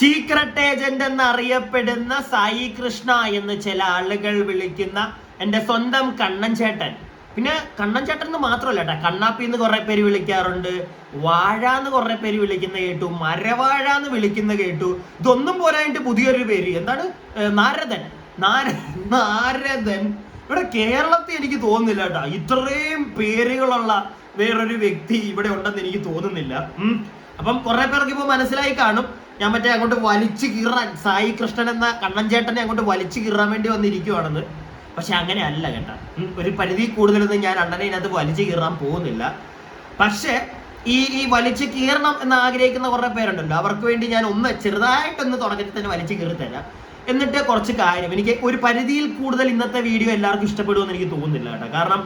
Secret agent എന്ന് അറിയപ്പെടുന്ന സായി കൃഷ്ണ എന്ന് ചില ആളുകൾ വിളിക്കുന്ന എന്റെ സ്വന്തം കണ്ണൻ ചേട്ടൻ. പിന്നെ കണ്ണൻ ചേട്ടൻ എന്ന് മാത്രമല്ല കേട്ടോ കണ്ണാപ്പി എന്ന് കുറെ പേര് വിളിക്കാറുണ്ട് വാഴ എന്ന് കുറെ പേര് വിളിക്കുന്ന കേട്ടു മരവാഴ എന്ന് വിളിക്കുന്ന കേട്ടു. ഇതൊന്നും പോരായിട്ട് പുതിയൊരു പേര്. എന്താണ്? നാരദൻ. നാര നാരദൻ. ഇവിടെ കേരളത്തിൽ എനിക്ക് തോന്നുന്നില്ല കേട്ടോ. ഇത്രയും പേരുകളുള്ള വേറൊരു വ്യക്തി ഇവിടെ ഉണ്ടെന്ന് എനിക്ക് തോന്നുന്നില്ല. അപ്പം കുറെ പേർക്ക് ഇപ്പൊ മനസ്സിലായി കാണും. ഞാൻ മറ്റേ അങ്ങോട്ട് വലിച്ചു കീറാൻ സായി കൃഷ്ണൻ എന്ന കണ്ണൻ ചേട്ടനെ അങ്ങോട്ട് വലിച്ചു കീറാൻ വേണ്ടി വന്നിരിക്കുവാണെന്ന്. പക്ഷെ അങ്ങനെ അല്ല കേട്ടോ ഒരു പരിധി കൂടുതലൊന്നും ഞാൻ അണ്ണനെ ഇതിനകത്ത് വലിച്ചു കീറാൻ പോകുന്നില്ല. പക്ഷെ ഈ ഈ വലിച്ചു കീറണം എന്ന് ആഗ്രഹിക്കുന്ന കുറേ പേരുണ്ടല്ലോ. അവർക്ക് വേണ്ടി ഞാൻ ഒന്ന് ചെറുതായിട്ടൊന്ന് തുടക്കത്തിൽ തന്നെ വലിച്ചു കീറി തരാം. എന്നിട്ട് കുറച്ച് കാര്യം. എനിക്ക് ഒരു പരിധിയിൽ കൂടുതൽ ഇന്നത്തെ വീഡിയോ എല്ലാവർക്കും ഇഷ്ടപ്പെടുമെന്ന് എനിക്ക് തോന്നുന്നില്ല കേട്ടോ. കാരണം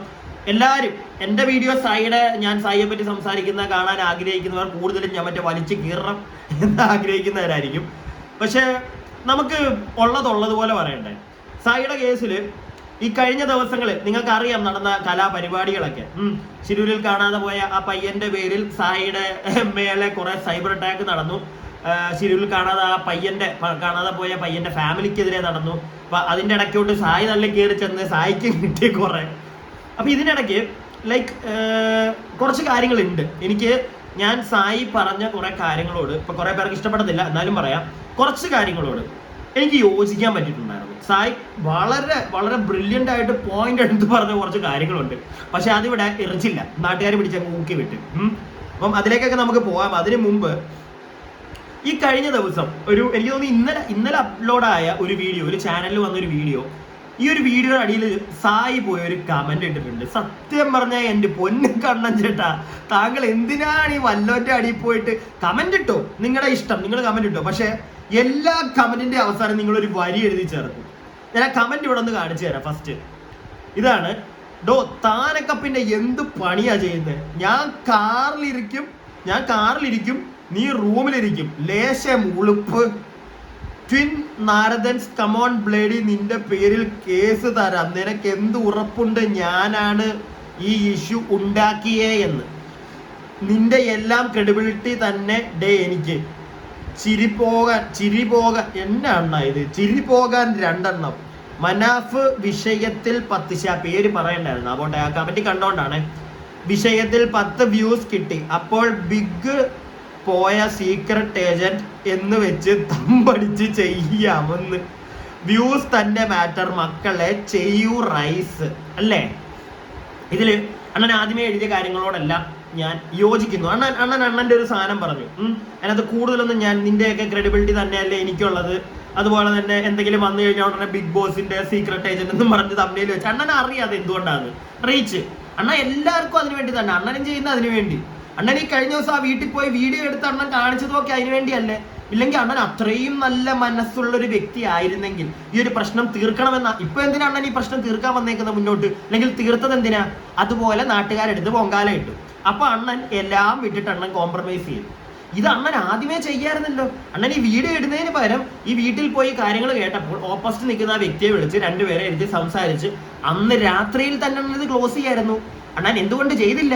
എല്ലാവരും എന്റെ വീഡിയോ സായിയുടെ ഞാൻ സായിയെ പറ്റി സംസാരിക്കുന്ന കാണാൻ ആഗ്രഹിക്കുന്നവർ കൂടുതലും ഞാൻ മറ്റേ വലിച്ചു കീറണം എന്ന് ആഗ്രഹിക്കുന്നവരായിരിക്കും. പക്ഷേ നമുക്ക് ഉള്ളതുള്ളതുപോലെ പറയണ്ടേ. സായിയുടെ കേസിൽ ഈ കഴിഞ്ഞ ദിവസങ്ങളിൽ നിങ്ങൾക്ക് അറിയാം നടന്ന കലാപരിപാടികളൊക്കെ. ശിരൂരിൽ കാണാതെ പോയ ആ പയ്യന്റെ പേരിൽ സായിയുടെ മേലെ കുറെ സൈബർ അറ്റാക്ക് നടന്നു. ശിരൂരിൽ കാണാതെ ആ പയ്യന്റെ കാണാതെ പോയ പയ്യന്റെ ഫാമിലിക്കെതിരെ നടന്നു. അപ്പൊ അതിന്റെ ഇടയ്ക്കോട്ട് സായി തള്ളി കയറി ചെന്ന് സായിക്ക് കിട്ടി കുറെ. അപ്പൊ ഇതിനിടയ്ക്ക് ലൈക്ക് കുറച്ച് കാര്യങ്ങളുണ്ട്. എനിക്ക് ഞാൻ സായി പറഞ്ഞ കുറെ കാര്യങ്ങളോട് ഇപ്പൊ കുറെ പേർക്ക് ഇഷ്ടപ്പെടുന്നില്ല എന്നാലും പറയാം. കുറച്ച് കാര്യങ്ങളോട് എനിക്ക് യോജിക്കാൻ പറ്റിയിട്ടുണ്ടായിരുന്നു. സായി വളരെ വളരെ ബ്രില്യന്റ് ആയിട്ട് പോയിന്റ് എടുത്ത് പറഞ്ഞ കുറച്ച് കാര്യങ്ങളുണ്ട്. പക്ഷെ അതിവിടെ ഇറച്ചില്ല നാട്ടുകാർ പിടിച്ച ഊക്കി വിട്ട്. അപ്പം അതിലേക്കൊക്കെ നമുക്ക് പോകാം അതിനു മുമ്പ് ഈ കഴിഞ്ഞ ദിവസം ഒരു എനിക്ക് തോന്നുന്നു ഇന്നലെ ഇന്നലെ അപ്ലോഡായ ഒരു വീഡിയോ ഒരു ചാനലിൽ വന്ന ഒരു വീഡിയോ ഈ ഒരു വീഡിയോയുടെ അടിയിൽ സായി പോയ ഒരു കമന്റ് ഇട്ടിട്ടുണ്ട്. സത്യം പറഞ്ഞാൽ എന്റെ പൊന്നു കണ്ണൻ ചേട്ടാ താങ്കൾ എന്തിനാണ് ഈ വല്ലോറ്റ അടിയിൽ പോയിട്ട് കമന്റ് ഇട്ടോ? നിങ്ങളുടെ ഇഷ്ടം നിങ്ങൾ കമന്റ് ഇട്ടോ? പക്ഷെ എല്ലാ കമന്റിന്റെ അവസാനം നിങ്ങൾ ഒരു വരി എഴുതി ചേർക്കും. ഞാൻ ആ കമന്റ് ഇവിടെ ഒന്ന് കാണിച്ചു തരാം ഫസ്റ്റ് ഇതാണ് ഡോ താനക്കപ്പിന്റെ എന്ത് പണിയാ ചെയ്യുന്നത് ഞാൻ കാറിലിരിക്കും ഞാൻ കാറിലിരിക്കും നീ റൂമിലിരിക്കും. ലേശം ഉളുപ്പ്. Twin Naradan come on bloody നിന്റെ പേരിൽ കേസ് തരാം. നിനക്ക് എന്ത് ഉറപ്പുണ്ട്? ഞാനാണ് ഈ ഇഷ്യൂ ഉണ്ടാക്കിയേ എന്ന്. നിന്റെ എല്ലാം ക്രെഡിബിലിറ്റി തന്നെ ഡേ എനിക്ക്. ചിരി പോകാൻ ചിരി പോകാൻ എന്നാണ് ഇത്? ചിരി പോകാൻ രണ്ടെണ്ണം. മനാഫ് വിഷയത്തിൽ പത്ത് ശാ പേര് പറയണ്ടായിരുന്നു. അതുകൊണ്ട് ആ കമ്മിറ്റി കണ്ടോണ്ടാണ്. വിഷയത്തിൽ പത്ത് വ്യൂസ് കിട്ടി. അപ്പോൾ ബിഗ് പോയ സീക്രട്ട് ഏജന്റ് എന്ന് വെച്ച് തമ്പടിച്ച് ചെയ്യാമെന്ന് വ്യൂസ് തന്നെ മാറ്റർ മക്കളെ ചെയ്യൂ റൈസ് അല്ലേ? ഇതിൽ അണ്ണൻ ആദ്യമേ എഴുതിയ കാര്യങ്ങളോടല്ല ഞാൻ യോജിക്കുന്നു. അണ്ണൻ അണ്ണൻ അണ്ണന്റെ ഒരു സാധനം പറഞ്ഞു. അതിനകത്ത് കൂടുതലൊന്നും ഞാൻ നിന്റെയൊക്കെ ക്രെഡിബിലിറ്റി തന്നെയല്ലേ എനിക്കുള്ളത്. അതുപോലെ തന്നെ എന്തെങ്കിലും വന്നു കഴിഞ്ഞാൽ ഉടനെ ബിഗ് ബോസിന്റെ സീക്രട്ട് ഏജന്റ് എന്നും പറഞ്ഞ് തമ്മിൽ വെച്ച്. അണ്ണൻ അറിയാതെ എന്തുകൊണ്ടാണ് റീച്ച് അണ്ണ എല്ലാവർക്കും അതിനു വേണ്ടി തന്നെ. അണ്ണനും ചെയ്യുന്ന അതിനു വേണ്ടി. അണ്ണൻ ഈ കഴിഞ്ഞ ദിവസം ആ വീട്ടിൽ പോയി വീഡിയോ എടുത്ത് അണ്ണൻ കാണിച്ചതൊക്കെ അതിനു വേണ്ടിയല്ലേ? ഇല്ലെങ്കിൽ അണ്ണൻ അത്രയും നല്ല മനസ്സുള്ള ഒരു വ്യക്തി ആയിരുന്നെങ്കിൽ ഈ ഒരു പ്രശ്നം തീർക്കണമെന്ന. ഇപ്പൊ എന്തിനാ അണ്ണൻ ഈ പ്രശ്നം തീർക്കാൻ വന്നേക്കുന്നത് മുന്നോട്ട്? അല്ലെങ്കിൽ തീർത്തത് എന്തിനാ? അതുപോലെ നാട്ടുകാരെടുത്ത് പൊങ്കാല ഇട്ടു. അപ്പൊ അണ്ണൻ എല്ലാം വിട്ടിട്ട് അണ്ണൻ കോംപ്രമൈസ് ചെയ്തു. ഇത് അണ്ണൻ ആദ്യമേ ചെയ്യാറുന്നല്ലോ അണ്ണൻ ഈ വീഡിയോ ഇടുന്നതിന് പകരം ഈ വീട്ടിൽ പോയി കാര്യങ്ങൾ കേട്ടപ്പോൾ ഓപ്പോസിറ്റ് നിൽക്കുന്ന ആ വ്യക്തിയെ വിളിച്ച് രണ്ടുപേരെ എഴുതി സംസാരിച്ച് അന്ന് രാത്രിയിൽ തന്നെ ഇത് ക്ലോസ് ചെയ്യായിരുന്നു. അണ്ണൻ എന്തുകൊണ്ട് ചെയ്തില്ല?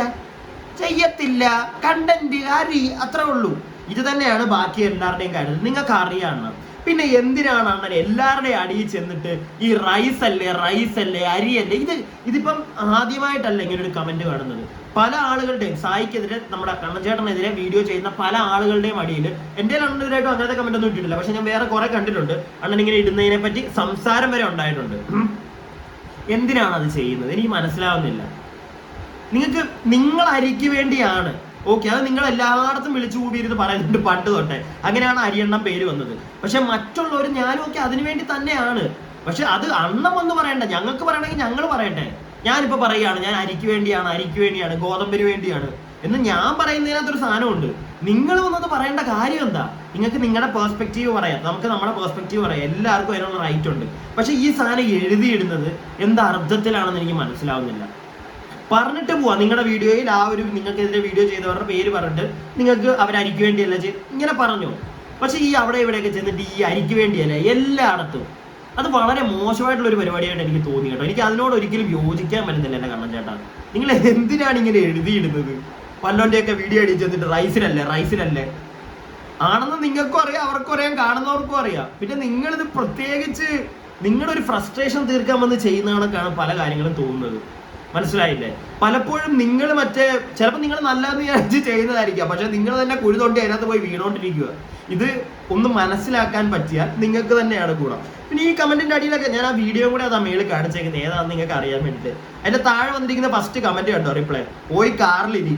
ചെയ്യത്തില്ല. കണ്ടന്റ് അരി അത്രേ ഉള്ളൂ. ഇത് തന്നെയാണ് ബാക്കി എല്ലാവരുടെയും കാര്യം. നിങ്ങൾക്ക് അറിയാണ് പിന്നെ എന്തിനാണ് അണ്ണൻ എല്ലാവരുടെയും അടിയിൽ ചെന്നിട്ട് ഈ റൈസ് അല്ലേ റൈസ് അല്ലേ അരി അല്ലേ? ഇത് ഇതിപ്പം ആദ്യമായിട്ടല്ല ഇങ്ങനെ ഒരു കമന്റ് കാണുന്നത്. പല ആളുകളുടെയും സായിക്കെതിരെ നമ്മുടെ കണ്ണൻചേട്ടനെതിരെ വീഡിയോ ചെയ്യുന്ന പല ആളുകളുടെയും അടിയിൽ എന്റെ അണ്ണനെതിരായിട്ടും അങ്ങനത്തെ കമന്റ് ഒന്നും ഇട്ടിട്ടില്ല. പക്ഷെ ഞാൻ വേറെ കുറെ കണ്ടിട്ടുണ്ട്. അണ്ണൻ ഇങ്ങനെ ഇടുന്നതിനെ പറ്റി സംസാരം വരെ ഉണ്ടായിട്ടുണ്ട്. എന്തിനാണ് അത് ചെയ്യുന്നത്? എനിക്ക് മനസ്സിലാവുന്നില്ല. നിങ്ങൾക്ക് നിങ്ങൾ അരിക്ക് വേണ്ടിയാണ്. ഓക്കെ അത് നിങ്ങൾ എല്ലായിടത്തും വിളിച്ചു കൂടിയിരുന്ന് പറയുന്നുണ്ട് പണ്ട് തൊട്ടേ. അങ്ങനെയാണ് അരിയെണ്ണം പേര് വന്നത്. പക്ഷെ മറ്റുള്ളവർ ഞാനും ഒക്കെ അതിനു വേണ്ടി തന്നെയാണ്. പക്ഷെ അത് അണ്ണം എന്ന് പറയണ്ട. ഞങ്ങൾക്ക് പറയണമെങ്കിൽ ഞങ്ങൾ പറയട്ടെ. ഞാനിപ്പോ പറയുകയാണ് ഞാൻ അരിക്ക് വേണ്ടിയാണ് അരിക്ക് വേണ്ടിയാണ് ഗോതമ്പിന് വേണ്ടിയാണ് എന്ന് ഞാൻ പറയുന്നതിനകത്തൊരു സാധനമുണ്ട്. നിങ്ങൾ വന്നത് പറയേണ്ട കാര്യം എന്താ? നിങ്ങൾക്ക് നിങ്ങളുടെ പേഴ്സ്പെക്റ്റീവ് പറയാം. നമുക്ക് നമ്മുടെ പേഴ്സ്പെക്റ്റീവ് പറയാം. എല്ലാവർക്കും അതിനുള്ള റൈറ്റ് ഉണ്ട്. പക്ഷെ ഈ സാധനം എഴുതിയിടുന്നത് എന്ത് അർത്ഥത്തിലാണെന്ന് എനിക്ക് മനസ്സിലാവുന്നില്ല. പറഞ്ഞിട്ട് പോവാ. നിങ്ങളുടെ വീഡിയോയിൽ ആ ഒരു നിങ്ങൾക്കെതിരെ വീഡിയോ ചെയ്തവരുടെ പേര് പറഞ്ഞിട്ട് നിങ്ങൾക്ക് അവരരിക്ക് വേണ്ടിയല്ല ഇങ്ങനെ പറഞ്ഞു. പക്ഷേ ഈ അവിടെ ഇവിടെയൊക്കെ ചെന്നിട്ട് ഈ അരിക്ക് വേണ്ടിയല്ല എല്ലായിടത്തും. അത് വളരെ മോശമായിട്ടുള്ള ഒരു പരിപാടിയായിട്ട് എനിക്ക് തോന്നി കേട്ടോ. എനിക്ക് അതിനോട് ഒരിക്കലും യോജിക്കാൻ പറ്റുന്നില്ല എന്റെ കണ്ണൻ ചേട്ടാ. നിങ്ങൾ എന്തിനാണ് ഇങ്ങനെ എഴുതിയിടുന്നത്? വല്ലോന്റെയൊക്കെ വീഡിയോ അടിച്ച് ചെന്നിട്ട് റൈസിനല്ലേ റൈസിനല്ലേ? ആണെന്ന് നിങ്ങൾക്കും അറിയാം അവർക്കും അറിയാം കാണുന്നവർക്കും അറിയാം. പിന്നെ നിങ്ങളിത് പ്രത്യേകിച്ച് നിങ്ങളുടെ ഒരു ഫ്രസ്ട്രേഷൻ തീർക്കാൻ വന്ന് ചെയ്യുന്ന കണക്കാണ് പല കാര്യങ്ങളും തോന്നുന്നത്. മനസ്സിലായില്ലേ? പലപ്പോഴും നിങ്ങൾ മറ്റേ ചിലപ്പോൾ നിങ്ങൾ നല്ലതെന്ന് വിചാരിച്ച് ചെയ്യുന്നതായിരിക്കാം. പക്ഷെ നിങ്ങൾ തന്നെ കുഴി തൊണ്ടി അതിനകത്ത് പോയി വീണോണ്ടിരിക്കുക. ഇത് ഒന്ന് മനസ്സിലാക്കാൻ പറ്റിയാൽ നിങ്ങൾക്ക് തന്നെയാണ് ഗുണം. പിന്നെ ഈ കമന്റിന്റെ അടിയിലൊക്കെ ഞാൻ ആ വീഡിയോ കൂടെ അതാ മേളിൽ കാണിച്ചേക്കുന്നത്. ഏതാണെന്ന് നിങ്ങൾക്ക് അറിയാൻ വേണ്ടിയിട്ട്. അതിന്റെ താഴെ വന്നിരിക്കുന്ന ഫസ്റ്റ് കമന്റ് കണ്ടോ റിപ്ലൈ ഓയ് കാറിലിരി.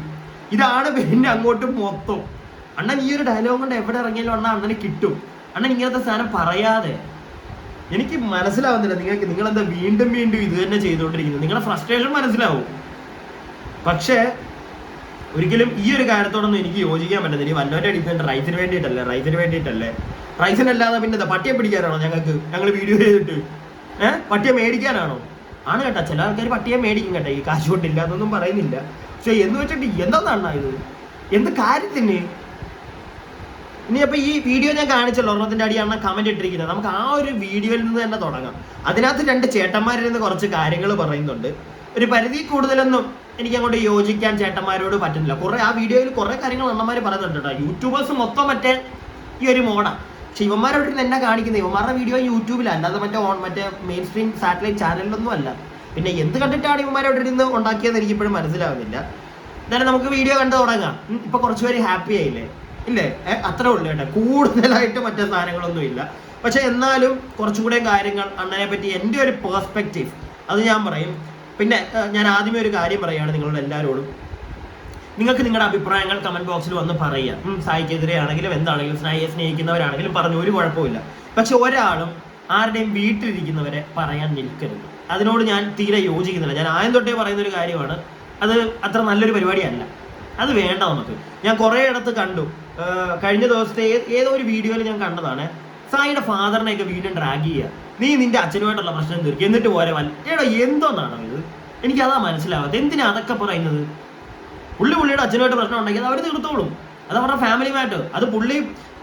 ഇതാണ് പിന്നെ അങ്ങോട്ട് മൊത്തം. അണ്ണൻ ഈ ഒരു ഡയലോഗ് കൊണ്ട് എവിടെ ഇറങ്ങിയാലും അണ്ണാ അണ്ണന് കിട്ടും. അണ്ണൻ ഇങ്ങനത്തെ സാധനം പറയാതെ. എനിക്ക് മനസ്സിലാവുന്നില്ല. നിങ്ങൾക്ക് നിങ്ങൾ എന്താ വീണ്ടും വീണ്ടും ഇത് തന്നെ ചെയ്തുകൊണ്ടിരിക്കുന്നത്? നിങ്ങളുടെ ഫ്രസ്ട്രേഷൻ മനസ്സിലാവും. പക്ഷേ ഒരിക്കലും ഈ ഒരു കാര്യത്തോടൊന്നും എനിക്ക് യോജിക്കാൻ പറ്റുന്നില്ല ഈ വല്ലവരുടെ അടിപ്പിന്റെ റൈസിന് വേണ്ടിയിട്ടല്ലേ? റൈസിന് വേണ്ടിയിട്ടല്ലേ? റൈസിനല്ലാതെ പിന്നെ പട്ടിയെ പിടിക്കാനാണോ ഞങ്ങൾക്ക്? ഞങ്ങൾ വീഡിയോ ചെയ്തിട്ട്. ഏഹ് പട്ടിയെ മേടിക്കാനാണോ? ആണ് കേട്ടോ. ചില ആൾക്കാർ പട്ടിയെ മേടിക്കും കേട്ടോ. ഈ കാശ് കൊണ്ടില്ല എന്നൊന്നും പറയുന്നില്ല. പക്ഷെ എന്ന് വെച്ചിട്ട് എന്താണ് ഇത് എന്ത് കാര്യത്തിന്? ഇനി അപ്പൊ ഈ വീഡിയോ ഞാൻ കാണിച്ചല്ലോ ഒരെണ്ണത്തിന്റെ അടിയാണ് കമന്റ് ഇട്ടിരിക്കുന്നത്. നമുക്ക് ആ ഒരു വീഡിയോയിൽ നിന്ന് തന്നെ തുടങ്ങാം. അതിനകത്ത് രണ്ട് ചേട്ടന്മാരിൽ നിന്ന് കുറച്ച് കാര്യങ്ങൾ പറയുന്നുണ്ട്. ഒരു പരിധി കൂടുതലൊന്നും എനിക്ക് അങ്ങോട്ട് യോജിക്കാൻ ചേട്ടന്മാരോട് പറ്റുന്നില്ല. കുറെ ആ വീഡിയോയിൽ കുറെ കാര്യങ്ങൾ അണ്ണന്മാര് പറയുന്നുണ്ട് കേട്ടോ. യൂട്യൂബേഴ്സ് മൊത്തം മറ്റേ ഈ ഒരു മോഡാ പക്ഷെ ഇവന്മാരോട് ഇരുന്ന് എന്നെ കാണിക്കുന്നത്? ഇവന്മാരുടെ വീഡിയോ യൂട്യൂബിൽ അല്ലാതെ മറ്റേ ഓൺ മറ്റേ മെയിൻ സ്ട്രീം സാറ്റലൈറ്റ് ചാനലിലൊന്നും അല്ല. പിന്നെ എന്ത് കണ്ടിട്ടാണ് ഇവന്മാരോട് ഇരുന്ന് ഉണ്ടാക്കിയെന്ന് എനിക്ക് ഇപ്പോഴും മനസ്സിലാവുന്നില്ല. എന്നാലും നമുക്ക് വീഡിയോ കണ്ടു തുടങ്ങാം. ഇപ്പൊ കുറച്ചുപേര് ഹാപ്പി ആയില്ലേ? ഇല്ലേ? അത്ര ഉള്ളു കേട്ടോ. കൂടുതലായിട്ട് മറ്റേ സാധനങ്ങളൊന്നും ഇല്ല. പക്ഷെ എന്നാലും കുറച്ചുകൂടെ കാര്യങ്ങൾ അണ്ണനെ പറ്റി എന്റെ ഒരു പേഴ്സ്പെക്റ്റീവ് അത് ഞാൻ പറയും. പിന്നെ ഞാൻ ആദ്യമേ ഒരു കാര്യം പറയുകയാണ് നിങ്ങളോട് എല്ലാവരോടും. നിങ്ങൾക്ക് നിങ്ങളുടെ അഭിപ്രായങ്ങൾ കമന്റ് ബോക്സിൽ വന്ന് പറയുക. സായിക്കെതിരെയാണെങ്കിലും എന്താണെങ്കിലും സ്നേഹ സ്നേഹിക്കുന്നവരാണെങ്കിലും പറഞ്ഞു ഒരു കുഴപ്പമില്ല പക്ഷെ ഒരാളും ആരുടെയും വീട്ടിലിരിക്കുന്നവരെ പറയാൻ നിൽക്കരുത്. അതിനോട് ഞാൻ തീരെ യോജിക്കുന്നില്ല. ഞാൻ ആയം തൊട്ടേ പറയുന്ന ഒരു കാര്യമാണ്. അത് അത്ര നല്ലൊരു പരിപാടിയല്ല. അത് വേണ്ട നമുക്ക്. ഞാൻ കുറേ ഇടത്ത് കണ്ടു. കഴിഞ്ഞ ദിവസത്തെ ഏതോ ഒരു വീഡിയോയിൽ ഞാൻ കണ്ടതാണ്. സായിയുടെ ഫാദറിനെയൊക്കെ വീണ്ടും ഡ്രാഗ് ചെയ്യുക. നീ നിന്റെ അച്ഛനുമായിട്ടുള്ള പ്രശ്നം തീർക്കുക. എന്നിട്ട് പോരെ എടോ എന്തോന്നാണോ ഇത്? എനിക്ക് അതാ മനസ്സിലാവാത്ത എന്തിനാ അതൊക്കെ പറയുന്നത്? പുള്ളി പുള്ളിയുടെ അച്ഛനുമായിട്ട് പ്രശ്നം ഉണ്ടെങ്കിൽ അവർ തീർത്തോളും. അത് അവരുടെ ഫാമിലി മാറ്റർ അത് പുള്ളി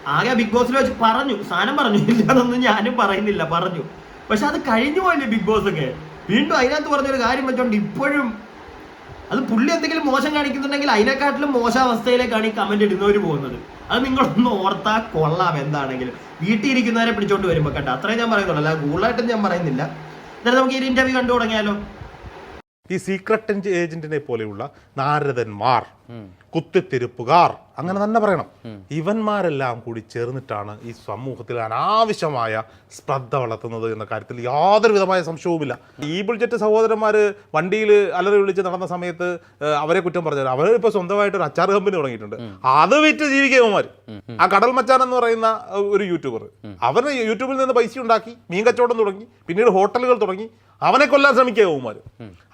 ആകെ ബിഗ് ബോസിൽ വെച്ച് പറഞ്ഞു. സാധനം പറഞ്ഞു. ഇല്ലാതൊന്നും ഞാനും പറയുന്നില്ല. പറഞ്ഞു. പക്ഷെ അത് കഴിഞ്ഞു പോയില്ലേ ബിഗ് ബോസ് ഒക്കെ. വീണ്ടും അതിനകത്ത് പറഞ്ഞൊരു കാര്യം വെച്ചോണ്ട് ഇപ്പോഴും അത് പുള്ളി എന്തെങ്കിലും മോശം കാണിക്കുന്നുണ്ടെങ്കിൽ അതിനെക്കാട്ടിലും മോശം അവസ്ഥയിലേക്കാണ് ഈ കമന്റ് ഇടുന്നവർ പോകുന്നത്. അത് നിങ്ങളൊന്ന് ഓർത്താ കൊള്ളാം എന്താണെങ്കിലും. വീട്ടിൽ ഇരിക്കുന്നവരെ പിടിച്ചോണ്ട് വരുമ്പോ കേട്ടോ. അത്രയും ഞാൻ പറയുന്നുള്ളൂ. അല്ല കൂടുതലായിട്ടും ഞാൻ പറയുന്നില്ല. എന്നാലും നമുക്ക് ഈ ഇന്റർവ്യൂ കണ്ടു തുടങ്ങിയാലോ ഈ സീക്രട്ട് ഏജന്റിനെ പോലെയുള്ള നാരദന്മാർ. കുത്തിത്തിരിപ്പുകാർ. അങ്ങനെ തന്നെ പറയണം. ഇവന്മാരെല്ലാം കൂടി ചേർന്നിട്ടാണ് ഈ സമൂഹത്തിൽ അനാവശ്യമായ ശ്രദ്ധ വളർത്തുന്നത് എന്ന കാര്യത്തിൽ യാതൊരു വിധമായ സംശയവുമില്ല. ഈ ബുൾജറ്റ് സഹോദരന്മാർ വണ്ടിയിൽ അലറി വിളിച്ച് നടന്ന സമയത്ത് അവരെ കുറ്റം പറഞ്ഞത് അവരിപ്പോൾ സ്വന്തമായിട്ട് ഒരു അച്ചാർ കമ്പനി തുടങ്ങിയിട്ടുണ്ട്. അത് വിറ്റ് ജീവിക്കുന്നവന്മാർ ആ കടൽ മച്ചാൻ എന്ന് പറയുന്ന ഒരു യൂട്യൂബർ. അവന് യൂട്യൂബിൽ നിന്ന് പൈസ ഉണ്ടാക്കി മീൻ കച്ചവടം തുടങ്ങി പിന്നീട് ഹോട്ടലുകൾ തുടങ്ങി അവനെ കൊല്ലാൻ ശ്രമിക്കുക യവന്മാർ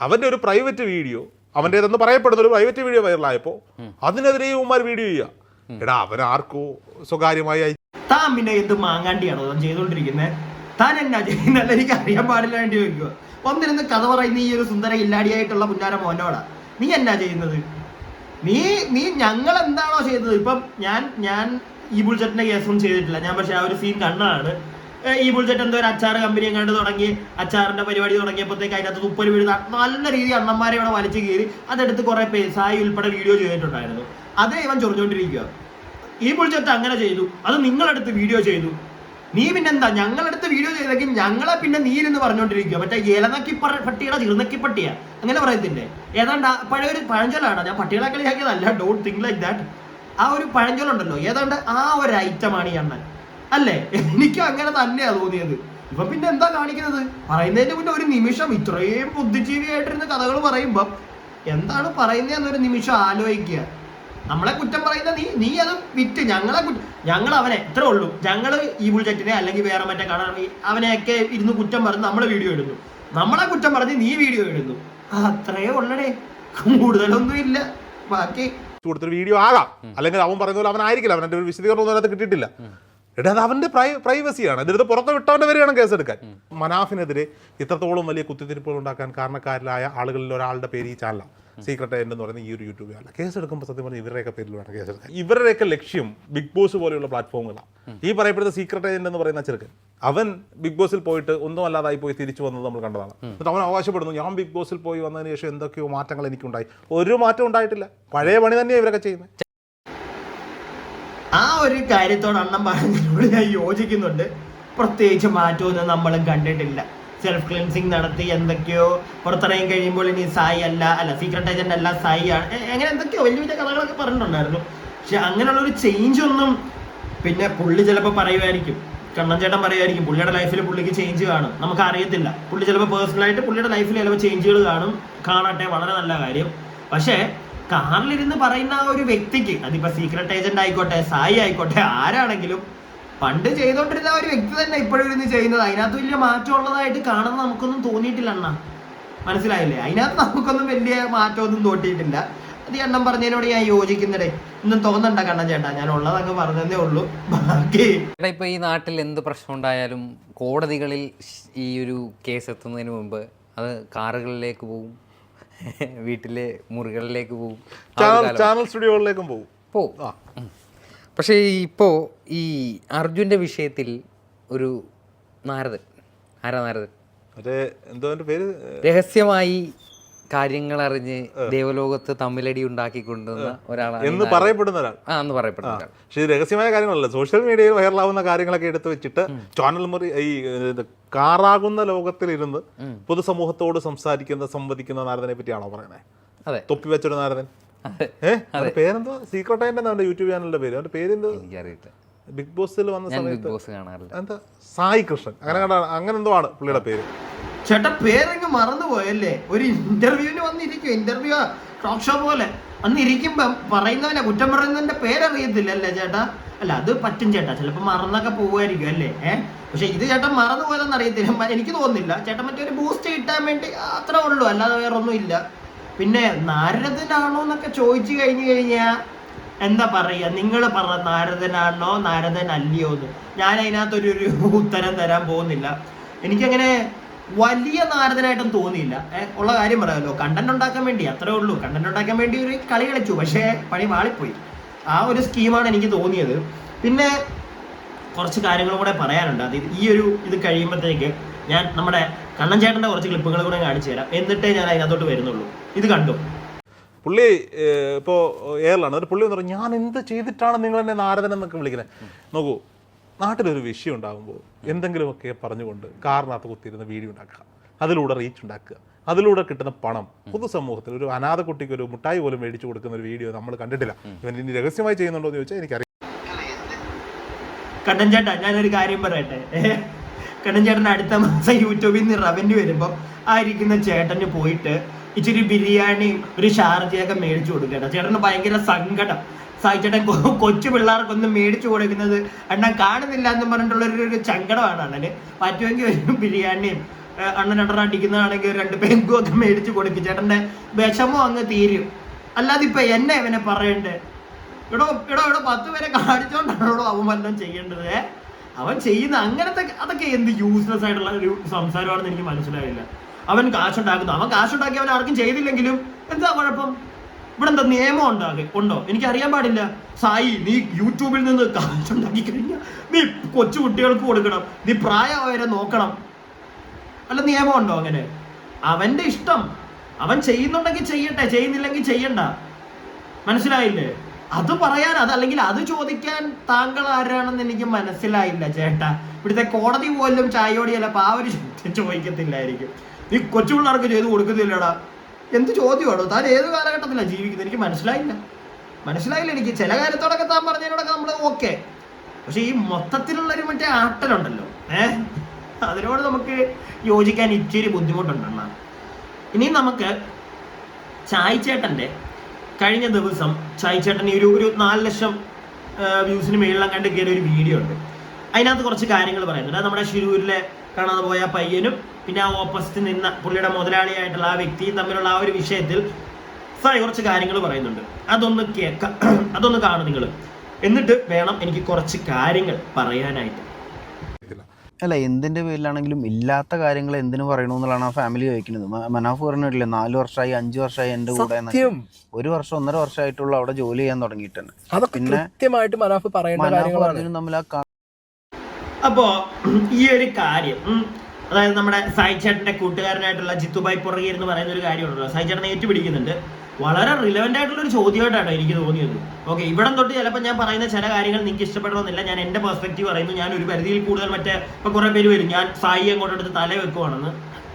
അവന്റെ ഒരു പ്രൈവറ്റ് വീഡിയോ അവന്റെതെന്ന് പറയപ്പെടുന്ന ഒരു പ്രൈവറ്റ് വീഡിയോ വൈറലായപ്പോൾ അതിനെതിരെ ഇവന്മാർ വീഡിയോ ചെയ്യുക. എടാ അവൻ ആർക്കോ സ്വകാര്യമായി അയച്ചു താൻ പിന്നെ എന്ത് മാങ്ങാണ്ടിയാണോ താൻ ചെയ്തുകൊണ്ടിരിക്കുന്നത് താൻ എന്നാ ചെയ്യുന്നല്ല എനിക്ക് അറിയാൻ പാടില്ല വേണ്ടി ചോദിക്കുക ഒന്നിരുന്ന് കഥ പറയുന്ന ഈ ഒരു സുന്ദര ഇല്ലാടിയായിട്ടുള്ള പുന്നാര മോനോടാ. നീ എന്നാ ചെയ്യുന്നത്? നീ നീ ഞങ്ങൾ എന്താണോ ചെയ്തത്? ഇപ്പം ഞാൻ ഞാൻ ഈ ബുൾജറ്റിന്റെ കേസൊന്നും ചെയ്തിട്ടില്ല. ഞാൻ പക്ഷെ ആ ഒരു സീൻ കണ്ടതാണ്. ഏ, ഈ ബുൾജറ്റ് എന്തോ ഒരു അച്ചാർ കമ്പനി കണ്ട് തുടങ്ങി അച്ചാറിന്റെ പരിപാടി തുടങ്ങിയപ്പോഴത്തേക്ക് അതിനകത്ത് തുപ്പൽ വീഴുന്ന നല്ല രീതി അണ്ണന്മാരെ ഇവിടെ വലിച്ചു കീറി അതെടുത്ത് കുറെ പേസായി സായി ഉൾപ്പെടെ വീഡിയോ ചെയ്തിട്ടുണ്ടായിരുന്നു. അതേ ഇവൻ ചൊറിഞ്ഞുകൊണ്ടിരിക്കുക ഈ ബുൾജറ്റ് അങ്ങനെ ചെയ്തു. അത് നിങ്ങളെടുത്ത് വീഡിയോ ചെയ്തു. നീ പിന്നെന്താ? ഞങ്ങളെടുത്ത് വീഡിയോ ചെയ്തെങ്കിൽ ഞങ്ങളെ പിന്നെ നീ ഇരുന്ന് പറഞ്ഞോണ്ടിരിക്കുക മറ്റേ ഏലനക്കി പട്ടിയുടെ ചിറുനക്കി പട്ടിയ. അങ്ങനെ പറയത്തില്ലേ? ഏതാണ്ട് ആ പഴയ ഒരു പഴഞ്ചൊല്ലാണ്. ഞാൻ പട്ടികളെ കളിയാക്കിയതല്ല. ഡോണ്ട് തിങ്ക് ലൈക്ക് ദാറ്റ് ആ ഒരു പഴഞ്ചൊല്ലുണ്ടല്ലോ. ഏതാണ്ട് ആ ഒരു ഐറ്റമാണ് ഈ അണ്ണൻ. അല്ലേ? എനിക്ക് അങ്ങനെ തന്നെയാ തോന്നിയത്. ഇപ്പൊ പിന്നെ എന്താ കാണിക്കുന്നത്? പറയുന്നതിന്റെ മുന്നേ ഒരു നിമിഷം ഇത്രയും ബുദ്ധിജീവിയായിട്ടിരുന്ന കഥകൾ പറയുമ്പോ എന്താണ് പറയുന്നത് പറയുന്നതെന്നൊരു നിമിഷം ആലോചിക്കുക. നമ്മളെ കുറ്റം പറയുന്ന നീ നീ അത് വിറ്റ്. ഞങ്ങളെ കുറ്റ ഞങ്ങൾ അവനെ ഇത്രേ ഉള്ളൂ. ഞങ്ങൾ ഈ ബുൾജറ്റിനെ അല്ലെങ്കിൽ വേറെ മറ്റേ കാണാൻ അവനെയൊക്കെ ഇരുന്ന് കുറ്റം പറഞ്ഞ് നമ്മൾ വീഡിയോ ഇടുന്നു. നമ്മളെ കുറ്റം പറഞ്ഞ് നീ വീഡിയോ ഇടുന്നു. അത്രേ ഉള്ളടേ. കൂടുതലൊന്നും ഇല്ല. ബാക്കി കൊടുത്തൊരു വീഡിയോ ആകാം. അല്ലെങ്കിൽ അവൻ പറയുന്ന പോലെ അവനായിരിക്കില്ല അവന്റെ ഒരു വിശദീകരണം ഒന്നും അതിനകത്ത് കിട്ടിയിട്ടില്ല. എടാ അത് അവന്റെ പ്രൈവസിയാണ്. ഇതിനകത്ത് പുറത്ത് വിട്ടവന്റെ വരെയാണ് കേസെടുക്കാൻ. മനാഫിനെതിരെ ഇത്രത്തോളം വലിയ കുത്തിത്തിരിപ്പുകൾ ഉണ്ടാക്കാൻ കാരണക്കാരിലായ ആളുകളിൽ ഒരാളുടെ പേര് ഈ ചാനലാണ്. സീക്രട്ട് എന്ന് പറയുന്ന ഈ ഒരു യൂട്യൂബ് ചാനൽ കേസെടുക്കുമ്പോൾ സത്യം പറഞ്ഞാൽ ഇവരുടെയൊക്കെ പേരിലാണ് വേണം കേസെടുക്കാൻ. ഇവരുടെയൊക്കെ ലക്ഷ്യം ബിഗ് ബോസ് പോലെയുള്ള പ്ലാറ്റ്ഫോമുകളാണ് ഈ പറയപ്പെടുന്ന സീക്രട്ട് ഏജന്റ് എന്ന് പറയുന്ന ചെറുക്കൻ അവൻ ബിഗ് ബോസിൽ പോയിട്ട് ഒന്നും അല്ലാതായി പോയി തിരിച്ചു വന്നത് നമ്മൾ കണ്ടതാണ്. എന്നിട്ട് അവൻ അവകാശപ്പെടുന്നു ഞാൻ ബിഗ് ബോസിൽ പോയി വന്നതിന് ശേഷം എന്തൊക്കെയോ മാറ്റങ്ങൾ എനിക്കുണ്ടായി. ഒരു മാറ്റം ഉണ്ടായിട്ടില്ല. പഴയ പണി തന്നെയാണ് ഇവരൊക്കെ ചെയ്യുന്നത്. ആ ഒരു കാര്യത്തോട് അണ്ണം പറഞ്ഞതിനോട് ഞാൻ യോജിക്കുന്നുണ്ട്. പ്രത്യേകിച്ച് മാറ്റമൊന്നും നമ്മളും കണ്ടിട്ടില്ല. സെൽഫ് ക്ലിൻസിങ് നടത്തി എന്തൊക്കെയോ പുറത്തിറങ്ങി കഴിയുമ്പോൾ ഇനി സായി അല്ല അല്ല സീക്രട്ട് ഏജന്റ് അല്ല സായി ആണ്. അങ്ങനെ എന്തൊക്കെയോ വലിയ വലിയ കഥകളൊക്കെ പറഞ്ഞിട്ടുണ്ടായിരുന്നു. പക്ഷെ അങ്ങനെയുള്ള ഒരു ചേഞ്ച് ഒന്നും പിന്നെ പുള്ളി ചിലപ്പോൾ പറയുമായിരിക്കും. കണ്ണൻ ചേട്ടൻ പറയുമായിരിക്കും പുള്ളിയുടെ ലൈഫിൽ പുള്ളിക്ക് ചേഞ്ച് കാണും. നമുക്ക് അറിയത്തില്ല പുള്ളി ചിലപ്പോൾ പേഴ്സണലായിട്ട് പുള്ളിയുടെ ലൈഫിൽ ചിലപ്പോൾ ചേഞ്ചുകൾ കാണും. കാണട്ടെ വളരെ നല്ല കാര്യം. പക്ഷേ കാറിലിരുന്ന് പറയുന്ന ആ ഒരു വ്യക്തിക്ക് അതിപ്പോ സീക്രട്ട് ഏജന്റ് ആയിക്കോട്ടെ സായി ആയിക്കോട്ടെ ആരാണെങ്കിലും പണ്ട് ചെയ്തോണ്ടിരുന്ന ആ ഒരു വ്യക്തി തന്നെ ഇപ്പോഴും ഇരുന്ന് ചെയ്യുന്നത്. അതിനകത്ത് വലിയ മാറ്റമുള്ളതായിട്ട് കാണുന്ന നമുക്കൊന്നും തോന്നിയിട്ടില്ല അണ്ണ. മനസ്സിലായില്ലേ? അതിനകത്ത് നമുക്കൊന്നും വലിയ മാറ്റമൊന്നും തോട്ടിയിട്ടില്ല. അത് എണ്ണം പറഞ്ഞതിനോട് ഞാൻ യോജിക്കുന്നിടേ. ഒന്നും തോന്നണ്ട കണ്ണൻ ചേട്ടാ. ഞാൻ ഉള്ളതങ്ങ് പറഞ്ഞതേ ഉള്ളൂ. ബാക്കി ഇപ്പൊ ഈ നാട്ടിൽ എന്ത് പ്രശ്നം ഉണ്ടായാലും കോടതികളിൽ ഈ ഒരു കേസ് എത്തുന്നതിന് മുമ്പ് അത് കാറുകളിലേക്ക് പോവും വീട്ടിലെ മുറികളിലേക്ക് പോകും ചാനൽ സ്റ്റുഡിയോകളിലേക്കും പോകും പോകും പക്ഷേ ഇപ്പോൾ ഈ അർജുന്റെ വിഷയത്തിൽ ഒരു നാരദൻ. ആരാ നാരദൻ? പേര്? രഹസ്യമായി കാര്യങ്ങൾ അറിഞ്ഞ് ദേവലോകത്ത് തമ്മിലടി ഉണ്ടാക്കി കൊണ്ടുവന്ന ഒരാളാണ് എന്ന്. പറയപ്പെടുന്ന ഒരാൾ. ആ എന്ന് പറയപ്പെടുന്ന ഒരാൾ. പക്ഷേ രഹസ്യമായ കാര്യങ്ങളല്ല. സോഷ്യൽ മീഡിയയിൽ വൈറലാവുന്ന കാര്യങ്ങളൊക്കെ എടുത്തു വെച്ചിട്ട് ചാനൽ മുറി ഈ കാറാകുന്ന ലോകത്തിലിരുന്ന് പൊതുസമൂഹത്തോട് സംസാരിക്കുന്ന സംവദിക്കുന്ന നാരദനെ പറ്റിയാണോ പറയണേ അതെ. തൊപ്പി വെച്ചൊരു നാരദൻ. ഏഹ് പേരെന്തോ സീക്രട്ട് ആയിട്ട് അവന്റെ യൂട്യൂബ് ചാനലിന്റെ പേര്? അവന്റെ പേരെന്തോ? എനിക്കറിയില്ല ബിഗ് ബോസിൽ വന്ന സമയത്ത് എന്താ? സായി കൃഷ്ണൻ. അങ്ങനെ അങ്ങനെ എന്തോ ആണ് പുള്ളിയുടെ പേര്. ചേട്ടാ പേരങ്ങ് മറന്നുപോയല്ലേ? ഒരു ഇന്റർവ്യൂവിന് വന്നിരിക്കും ഇന്റർവ്യൂ ടോക്ക് ഷോ പോലെ. വന്നിരിക്കുമ്പം പറയുന്നവനെ കുറ്റം പറയുന്നതിന്റെ പേരറിയത്തില്ല അല്ലേ ചേട്ടാ? അല്ല അത് പറ്റും ചേട്ടാ ചിലപ്പോൾ മറന്നൊക്കെ പോവുമായിരിക്കും അല്ലേ? ഏഹ് പക്ഷെ ഇത് ചേട്ടൻ മറന്നു പോയതെന്ന് അറിയത്തില്ല എനിക്ക് തോന്നുന്നില്ല. ചേട്ടൻ മറ്റേ ഒരു ബൂസ്റ്റ് കിട്ടാൻ വേണ്ടി അത്ര ഉള്ളൂ അല്ലാതെ വേറെ ഒന്നും ഇല്ല. പിന്നെ നാരദനാണോ എന്നൊക്കെ ചോദിച്ചു കഴിഞ്ഞു കഴിഞ്ഞാൽ എന്താ പറയുക നിങ്ങൾ പറഞ്ഞ നാരദനാണോ നാരദൻ അല്ലയോ എന്ന് ഞാൻ അതിനകത്തൊരു ഉത്തരം തരാൻ പോകുന്നില്ല. എനിക്കങ്ങനെ വലിയ നാരദനായിട്ടും തോന്നിയില്ല. ഉള്ള കാര്യം പറയാമല്ലോ കണ്ടന്റ് ഉണ്ടാക്കാൻ വേണ്ടി അത്രേ ഉള്ളൂ. കണ്ടന്റ് ഉണ്ടാക്കാൻ വേണ്ടി ഒരു കളി കളിച്ചു. പക്ഷേ പണി മാളിപ്പോയി ആ ഒരു സ്കീമാണ് എനിക്ക് തോന്നിയത്. പിന്നെ കുറച്ച് കാര്യങ്ങളും കൂടെ പറയാനുണ്ട്. അത് ഈ ഒരു ഇത് കഴിയുമ്പോഴത്തേക്ക് ഞാൻ നമ്മുടെ കണ്ണൻ ചേട്ടന്റെ കുറച്ച് ക്ലിപ്പുകൾ കൂടെ കാണിച്ചു തരാം. എന്നിട്ടേ ഞാൻ അതിനകത്തോട്ട് വരുന്നുള്ളൂ. ഇത് കണ്ടു? പുള്ളി ഇപ്പോൾ ഇപ്പോ എയറിലാണ് ഒരു പുള്ളി എന്ന് പറഞ്ഞു ഞാൻ എന്ത് ചെയ്തിട്ടാണ് നിങ്ങൾ എന്നെ നാരദൻ എന്നൊക്കെ വിളിക്കുന്നത്? നോക്കൂ നാട്ടിലൊരു വിഷയം ഉണ്ടാകുമ്പോൾ എന്തെങ്കിലുമൊക്കെ പറഞ്ഞുകൊണ്ട് കാറിനകത്ത് കുത്തിയിരുന്ന വീഡിയോ ഉണ്ടാക്കുക. അതിലൂടെ റീച്ച് ഉണ്ടാക്കുക. അതിലൂടെ കിട്ടുന്ന പണം പൊതുസമൂഹത്തിൽ ഒരു അനാഥ കുട്ടിക്ക് ഒരു മുട്ടായി പോലും മേടിച്ചു കൊടുക്കുന്ന ഒരു വീഡിയോ നമ്മൾ കണ്ടിട്ടില്ല. ഇവൻ ഇനി രഹസ്യമായി ചെയ്യുന്നുണ്ടോ എന്ന് ചോദിച്ചാൽ എനിക്കറിയാം. കണ്ണൻ ചേട്ടാ ഞാനൊരു കാര്യം പറയട്ടെ. കണ്ണൻ ചേട്ടൻ അടുത്ത മാസം യൂട്യൂബിൽ നിന്ന് റവന്യൂ വരുമ്പോൾ ആ ഇരിക്കുന്ന ചേട്ടന് പോയിട്ട് ഇച്ചിരി ബിരിയാണിയും ഒരു ഷാർജയൊക്കെ മേടിച്ചു കൊടുക്കട്ടെ ചേട്ടന് ഭയങ്കര സങ്കടം. സായി ചേട്ടൻ കൊ- കൊച്ചു പിള്ളേർക്കൊന്നും മേടിച്ചു കൊടുക്കുന്നത് അണ്ണൻ കാണുന്നില്ല എന്ന് പറഞ്ഞിട്ടുള്ള ഒരു ചങ്കടമാണ് അണ്ണന്. പറ്റുമെങ്കിൽ ഒരു ബിരിയാണിയും അണ്ണൻ അണ്ണൻ അടിക്കുന്നതാണെങ്കിൽ രണ്ട് പെങ്കും ഒക്കെ മേടിച്ചു കൊടുക്കും. ചേട്ടന്റെ വിഷമം അങ്ങ് തീരും. അല്ലാതെ ഇപ്പൊ എന്നെ ഇവനെ പറയണ്ടേ? എടോ എടോ എടോ പത്ത് പേരെ കാണിച്ചോണ്ടാണോ അവൻ വല്ലതും ചെയ്യേണ്ടത്? അവൻ ചെയ്യുന്ന അങ്ങനത്തെ അതൊക്കെ എന്ത് യൂസ്ലെസ് ആയിട്ടുള്ള ഒരു സംസാരമാണെന്ന് എനിക്ക് മനസ്സിലായില്ല. അവൻ കാശുണ്ടാക്കുന്നു. അവൻ കാശുണ്ടാക്കി അവൻ ആർക്കും ചെയ്തില്ലെങ്കിലും എന്താ കുഴപ്പം? ഇവിടെ എന്താ നിയമം ഉണ്ടാകെ ഉണ്ടോ? എനിക്ക് അറിയാൻ പാടില്ല. സായി നീ യൂട്യൂബിൽ നിന്ന് കാശുണ്ടാക്കി കഴിഞ്ഞാൽ നീ കൊച്ചു കുട്ടികൾക്ക് കൊടുക്കണം. നീ പ്രായമായവരെ നോക്കണം. അല്ല നിയമം ഉണ്ടോ അങ്ങനെ? അവന്റെ ഇഷ്ടം. അവൻ ചെയ്യുന്നുണ്ടെങ്കിൽ ചെയ്യട്ടെ ചെയ്യുന്നില്ലെങ്കിൽ ചെയ്യണ്ട. മനസ്സിലായില്ലേ? അത് പറയാൻ അത് അല്ലെങ്കിൽ അത് ചോദിക്കാൻ താങ്കൾ ആരാണെന്ന് എനിക്ക് മനസ്സിലായില്ല ചേട്ടാ. ഇവിടുത്തെ കോടതി പോലും ചായോടിയല്ല ഒരു ചോദിക്കത്തില്ലായിരിക്കും. നീ കൊച്ചു പിള്ളേർക്ക് ചെയ്ത് കൊടുക്കുന്നില്ലടാ. എന്ത് ചോദ്യമാണോ? താൻ ഏത് കാലഘട്ടത്തിലാണ് ജീവിക്കുന്നത്? എനിക്ക് മനസ്സിലായില്ല. മനസ്സിലായില്ല എനിക്ക്. ചില കാര്യത്തോടൊക്കെ താൻ പറഞ്ഞതിനോടൊക്കെ നമ്മൾ ഓക്കെ പക്ഷെ ഈ മൊത്തത്തിലുള്ളൊരു മറ്റേ ആട്ടലുണ്ടല്ലോ. ഏഹ് അതിനോട് നമുക്ക് യോജിക്കാൻ ഇച്ചിരി ബുദ്ധിമുട്ടുണ്ടെന്നാണ് ഇനി നമുക്ക് ചായ് ചേട്ടന്റെ കഴിഞ്ഞ ദിവസം ചായ് ചേട്ടൻ ഈ ഒരു ഒരു നാല് ലക്ഷം വ്യൂസിന് മേളിലും കണ്ട് കയറിയ ഒരു വീഡിയോ ഉണ്ട്. അതിനകത്ത് കുറച്ച് കാര്യങ്ങൾ പറയുന്നുണ്ട്. നമ്മുടെ ശിരൂരിലെ കാണാതെ പോയ ആ പയ്യനും പിന്നെ ആ ഓപ്പോസിറ്റ് നിന്ന പുള്ളിയുടെ മുതലാളിയായിട്ടുള്ള ആ വ്യക്തിയും തമ്മിലുള്ള ആ ഒരു വിഷയത്തിൽ സാറേ കുറച്ച് കാര്യങ്ങൾ പറയുന്നുണ്ട്. അതൊന്ന് കേൾക്കാം അതൊന്ന് കാണും നിങ്ങൾ എന്നിട്ട് വേണം എനിക്ക് കുറച്ച് കാര്യങ്ങൾ പറയാനായിട്ട്. അല്ല എന്തിന്റെ പേരിലാണെങ്കിലും ഇല്ലാത്ത കാര്യങ്ങൾ എന്തിനു പറയണമെന്നുള്ളതാണ് ആ ഫാമിലി ചോദിക്കുന്നത്. മനാഫ് പറഞ്ഞിട്ടില്ലേ നാല് വർഷമായി അഞ്ചു വർഷമായി എന്റെ കൂടെ ഒരു വർഷം ഒന്നര വർഷമായിട്ടുള്ള അവിടെ ജോലി ചെയ്യാൻ തുടങ്ങിയിട്ടുണ്ട്. അതൊക്കെ പിന്നെ കൃത്യമായിട്ട് മനാഫ് പറയുന്ന തമ്മിൽ ആ ക- അപ്പോ ഈ ഒരു കാര്യം അതായത് നമ്മുടെ സായി ചേട്ടന്റെ കൂട്ടുകാരനായിട്ടുള്ള ജിത്തുബായ് പുറകെ എന്ന് പറയുന്ന ഒരു കാര്യമുണ്ടല്ലോ. സായി ചേട്ടനെ ഏറ്റുപിടിക്കുന്നുണ്ട്. വളരെ റിലവന്റ് ആയിട്ടുള്ള ഒരു ചോദ്യമായിട്ടാണ് എനിക്ക് തോന്നിയത്. ഓക്കെ ഇവിടെ തൊട്ട് ചിലപ്പോൾ ഞാൻ പറയുന്ന ചില കാര്യങ്ങൾ നിങ്ങൾക്ക് ഇഷ്ടപ്പെടണമെന്നില്ല. ഞാൻ എന്റെ പെർസ്പെക്റ്റീവ് പറയുന്നു. ഞാൻ ഒരു പരിധിയിൽ കൂടുതൽ മറ്റേ ഇപ്പോൾ കുറേ പേര് വരും. ഞാൻ സായി അങ്ങോട്ട് എടുത്ത് തല വെക്കുവാണെന്ന്.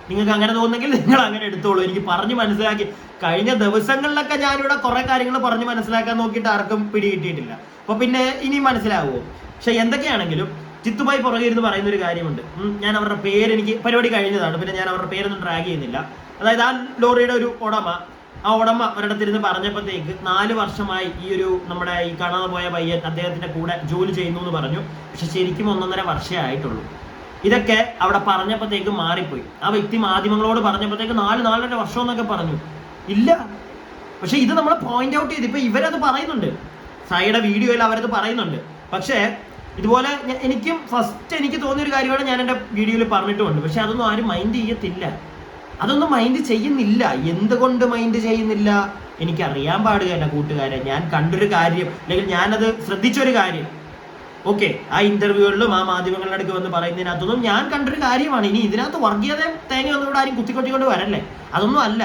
നിങ്ങൾക്ക് അങ്ങനെ തോന്നുന്നെങ്കിൽ നിങ്ങൾ അങ്ങനെ എടുത്തോളൂ. എനിക്ക് പറഞ്ഞ് മനസ്സിലാക്കി. കഴിഞ്ഞ ദിവസങ്ങളിലൊക്കെ ഞാനിവിടെ കുറേ കാര്യങ്ങൾ പറഞ്ഞ് മനസ്സിലാക്കാൻ നോക്കിയിട്ട് ആർക്കും പിടി കിട്ടിയിട്ടില്ല. അപ്പോൾ പിന്നെ ഇനി മനസ്സിലാവുമോ പക്ഷെ എന്തൊക്കെയാണെങ്കിലും ചിത്തുബായി പുറകെ ഇരുന്ന് പറയുന്ന ഒരു കാര്യമുണ്ട് ഞാൻ അവരുടെ പേര് എനിക്ക് പരിപാടി കഴിഞ്ഞതാണ് പിന്നെ ഞാൻ അവരുടെ പേരൊന്നും ട്രാക്ക് ചെയ്യുന്നില്ല. അതായത് ആ ലോറിയുടെ ഒരു ഉടമ ആ ഉടമ ഒരിടത്തിരുന്ന് പറഞ്ഞപ്പോഴത്തേക്ക് നാല് വർഷമായി ഈ ഒരു നമ്മുടെ ഈ കാണാതെ പോയ പയ്യൻ അദ്ദേഹത്തിന്റെ കൂടെ ജോലി ചെയ്യുന്നു എന്ന് പറഞ്ഞു. പക്ഷെ ശരിക്കും ഒന്നൊന്നര വർഷമേ ആയിട്ടുള്ളൂ. ഇതൊക്കെ അവിടെ പറഞ്ഞപ്പോഴത്തേക്ക് മാറിപ്പോയി. ആ വ്യക്തി മാധ്യമങ്ങളോട് പറഞ്ഞപ്പോഴത്തേക്ക് നാല് നാലര വർഷം എന്നൊക്കെ പറഞ്ഞു. ഇല്ല. പക്ഷെ ഇത് നമ്മൾ പോയിന്റ് ഔട്ട് ചെയ്ത്. ഇപ്പൊ ഇവരത് പറയുന്നുണ്ട്. സായിയുടെ വീഡിയോയിൽ അവരത് പറയുന്നുണ്ട്. പക്ഷേ ഇതുപോലെ എനിക്കും ഫസ്റ്റ് എനിക്ക് തോന്നിയ ഒരു കാര്യമാണ് ഞാൻ എന്റെ വീഡിയോയിൽ പറഞ്ഞിട്ടുമുണ്ട്. പക്ഷെ അതൊന്നും ആരും മൈൻഡ് ചെയ്യത്തില്ല. അതൊന്നും മൈൻഡ് ചെയ്യുന്നില്ല. എന്തുകൊണ്ട് മൈൻഡ് ചെയ്യുന്നില്ല? എനിക്കറിയാൻ പാടുകയല്ല കൂട്ടുകാരെ. ഞാൻ കണ്ടൊരു കാര്യം അല്ലെങ്കിൽ ഞാനത് ശ്രദ്ധിച്ചൊരു കാര്യം. ഓക്കെ ആ ഇന്റർവ്യൂകളിലും ആ മാധ്യമങ്ങളുടെ അടുക്ക് വന്ന് പറയുന്നതിനകത്തൊന്നും ഞാൻ കണ്ടൊരു കാര്യമാണ്. ഇനി ഇതിനകത്ത് വർഗീയത തേങ്ങ ഒന്നും ഇവിടെ ആരും കുത്തിക്കൊട്ടിക്കൊണ്ട് വരല്ലേ? അതൊന്നും അല്ല.